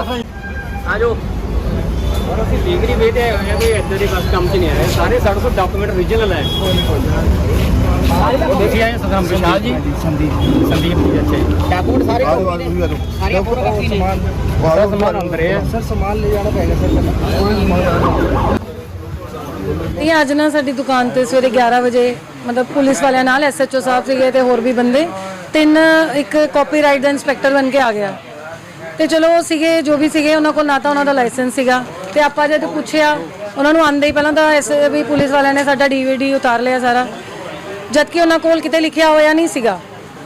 ਕੋਈ ਚਾਬੀ ਆਜੋ। ਔਰ ਅਸੀਂ ਲੀਗਲੀ ਵੇ ਤੇ ਆਏ ਹੋਏ ਆ ਕੋਈ ਇੱਦਾਂ ਦੇ ਬਸ ਕੰਮ 'ਚ ਨਹੀਂ ਆਏ ਸਾਰੇ ਸਾਡੇ ਕੋਲ ਡਾਕੂਮੈਂਟ ਓਰੀਜਨਲ ਹੈ। ਉਹ ਦੇਖਿਆ ਹੈ ਸਦਮ ਵਿਸ਼ਾਲ ਜੀ? ਸੰਦੀਪ ਸੰਦੀਪ ਜੀ ਅੱਛਾ ਜੀ। ਡਾਕੂਮੈਂਟ ਸਾਰੇ ਸਾਰੀਆਂ ਫੋਟੋ ਕਾਪੀ ਨੇ। ਸਾਰਾ ਸਮਾਨ ਅੰਦਰ ਹੈ। ਸਰ ਸਮਾਨ ਲੈ ਜਾਣਾ ਪਏਗਾ ਸਰ ਇਹ ਅੱਜ ਨਾ ਸਾਡੀ ਦੁਕਾਨ ਤੇ ਸਵੇਰੇ 11 ਵਜੇ ਮਤਲਬ ਪੁਲਿਸ ਵਾਲਿਆਂ ਨਾਲ ਐਸਐਚਓ ਸਾਹਿਬ ਸੀਗੇ ਤੇ ਹੋਰ ਵੀ ਬੰਦੇ। ਤਿੰਨ ਇੱਕ ਕਾਪੀਰਾਈਟ ਦਾ ਇਨਸਪੈਕਟਰ ਬਣ ਕੇ ਆ ਗਿਆ। ਤੇ ਚਲੋ ਉਹ ਸੀਗੇ, ਜੋ ਵੀ ਸੀਗੇ, ਉਹਨਾਂ ਕੋਲ ਨਾ ਤਾਂ ਉਹਨਾਂ ਦਾ ਲਾਇਸੈਂਸ ਸੀਗਾ। ਤੇ ਆਪਾਂ ਜਦ ਪੁੱਛਿਆ, ਉਹਨਾਂ ਨੂੰ ਆਂਦੇ ਹੀ ਪਹਿਲਾਂ ਤਾਂ ਇਸ ਵੀ ਪੁਲਿਸ ਵਾਲਿਆਂ ਨੇ ਸਾਡਾ ਡੀਵੀਡੀ ਉਤਾਰ ਲਿਆ ਸਾਰਾ। ਜਦਕਿ ਉਹਨਾਂ ਕੋਲ ਕਿਤੇ ਲਿਖਿਆ ਹੋਇਆ ਨਹੀਂ ਸੀਗਾ।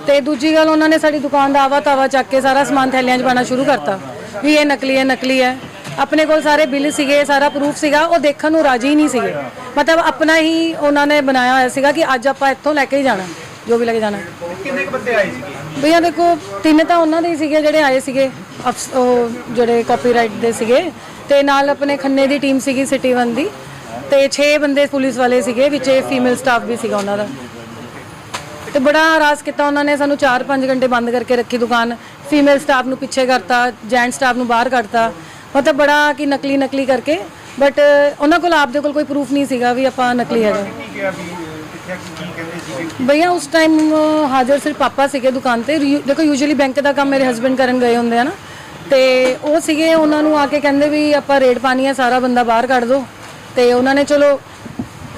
ਤੇ ਦੂਜੀ ਗੱਲ, ਉਹਨਾਂ ਨੇ ਸਾਡੀ ਦੁਕਾਨ ਦਾ ਆਵਾ ਤਾਵਾ ਚੱਕ ਕੇ ਸਾਰਾ ਸਮਾਨ ਥੈਲਿਆਂ 'ਚ ਪਾਣਾ ਸ਼ੁਰੂ ਕਰਤਾ। ਵੀ ਇਹ ਨਕਲੀ ਹੈ ਨਕਲੀ ਹੈ। ਆਪਣੇ ਕੋਲ ਸਾਰੇ ਬਿੱਲ ਸੀਗੇ, ਸਾਰਾ ਪ੍ਰੂਫ ਸੀਗਾ, ਉਹ ਦੇਖਣ ਨੂੰ ਰਾਜੀ ਨਹੀਂ ਸੀਗੇ। ਮਤਲਬ ਆਪਣਾ ਹੀ ਉਹਨਾਂ ਨੇ ਬਣਾਇਆ ਹੋਇਆ ਸੀਗਾ ਕਿ ਅੱਜ ਆਪਾਂ ਇੱਥੋਂ ਲੈ ਕੇ ਹੀ ਜਾਣਾ, ਜੋ ਵੀ ਲੈ ਕੇ ਜਾਣਾ। ਕਿੰਨੇ ਬੰਦੇ ਆਏ ਸੀਗੇ? ਭਈਆ ਦੇਖੋ, ਤਿੰਨ ਤਾਂ ਉਹਨਾਂ ਦੇ ਹੀ ਸੀਗੇ ਜਿਹੜੇ ਆਏ ਸੀਗੇ, ਅਫਸ- ਉਹ ਜਿਹੜੇ ਕਾਪੀਰਾਈਟ ਦੇ ਸੀਗੇ, ਤੇ ਨਾਲ ਆਪਣੇ ਖੰਨੇ ਦੀ ਟੀਮ ਸੀਗੀ ਸਿਟੀ ਵਨ ਦੀ, ਤੇ 6 ਬੰਦੇ ਪੁਲਿਸ ਵਾਲੇ ਸੀਗੇ, ਵਿੱਚ ਫੀਮੇਲ ਸਟਾਫ ਵੀ ਸੀਗਾ ਉਹਨਾਂ ਦਾ। ਤੇ ਬੜਾ ਹਰਾਸ ਕੀਤਾ ਉਹਨਾਂ ਨੇ, ਸਾਨੂੰ 4-5 ਘੰਟੇ ਬੰਦ ਕਰਕੇ ਰੱਖੀ ਦੁਕਾਨ ਫੀਮੇਲ ਸਟਾਫ ਨੂੰ ਪਿੱਛੇ ਕਰਤਾ ਜੈਂਟ ਸਟਾਫ ਨੂੰ ਬਾਹਰ ਕੱਢਤਾ, ਮਤਲਬ ਬੜਾ ਕਿ ਨਕਲੀ ਨਕਲੀ ਕਰਕੇ ਬਟ ਉਹਨਾਂ ਕੋਲ ਆਪਦੇ ਕੋਲ ਕੋਈ ਪ੍ਰੂਫ ਨਹੀਂ ਸੀਗਾ ਵੀ ਆਪਾਂ ਨਕਲੀ ਹੈਗਾ। ਭਈਆ, ਉਸ ਟਾਈਮ ਹਾਜ਼ਰ ਸਿਰਫ ਪਾਪਾ ਸੀਗੇ ਦੁਕਾਨ ਤੇ। ਰਿ- ਦੇਖੋ ਯੂਜੂਅਲੀ ਬੈਂਕ ਦਾ ਕੰਮ ਮੇਰੇ ਹਸਬੰਡ ਕਰਨ ਗਏ ਹੁੰਦੇ ਆ ਨਾ। ਤੇ ਉਹ ਸੀਗੇ, ਉਹਨਾਂ ਨੂੰ ਆ ਕੇ ਕਹਿੰਦੇ ਵੀ ਆਪਾਂ ਰੇਡ ਪਾਣੀ ਆ, ਸਾਰਾ ਬੰਦਾ ਬਾਹਰ ਕੱਢ ਦੋ। ਤੇ ਉਹਨਾਂ ਨੇ, ਚਲੋ,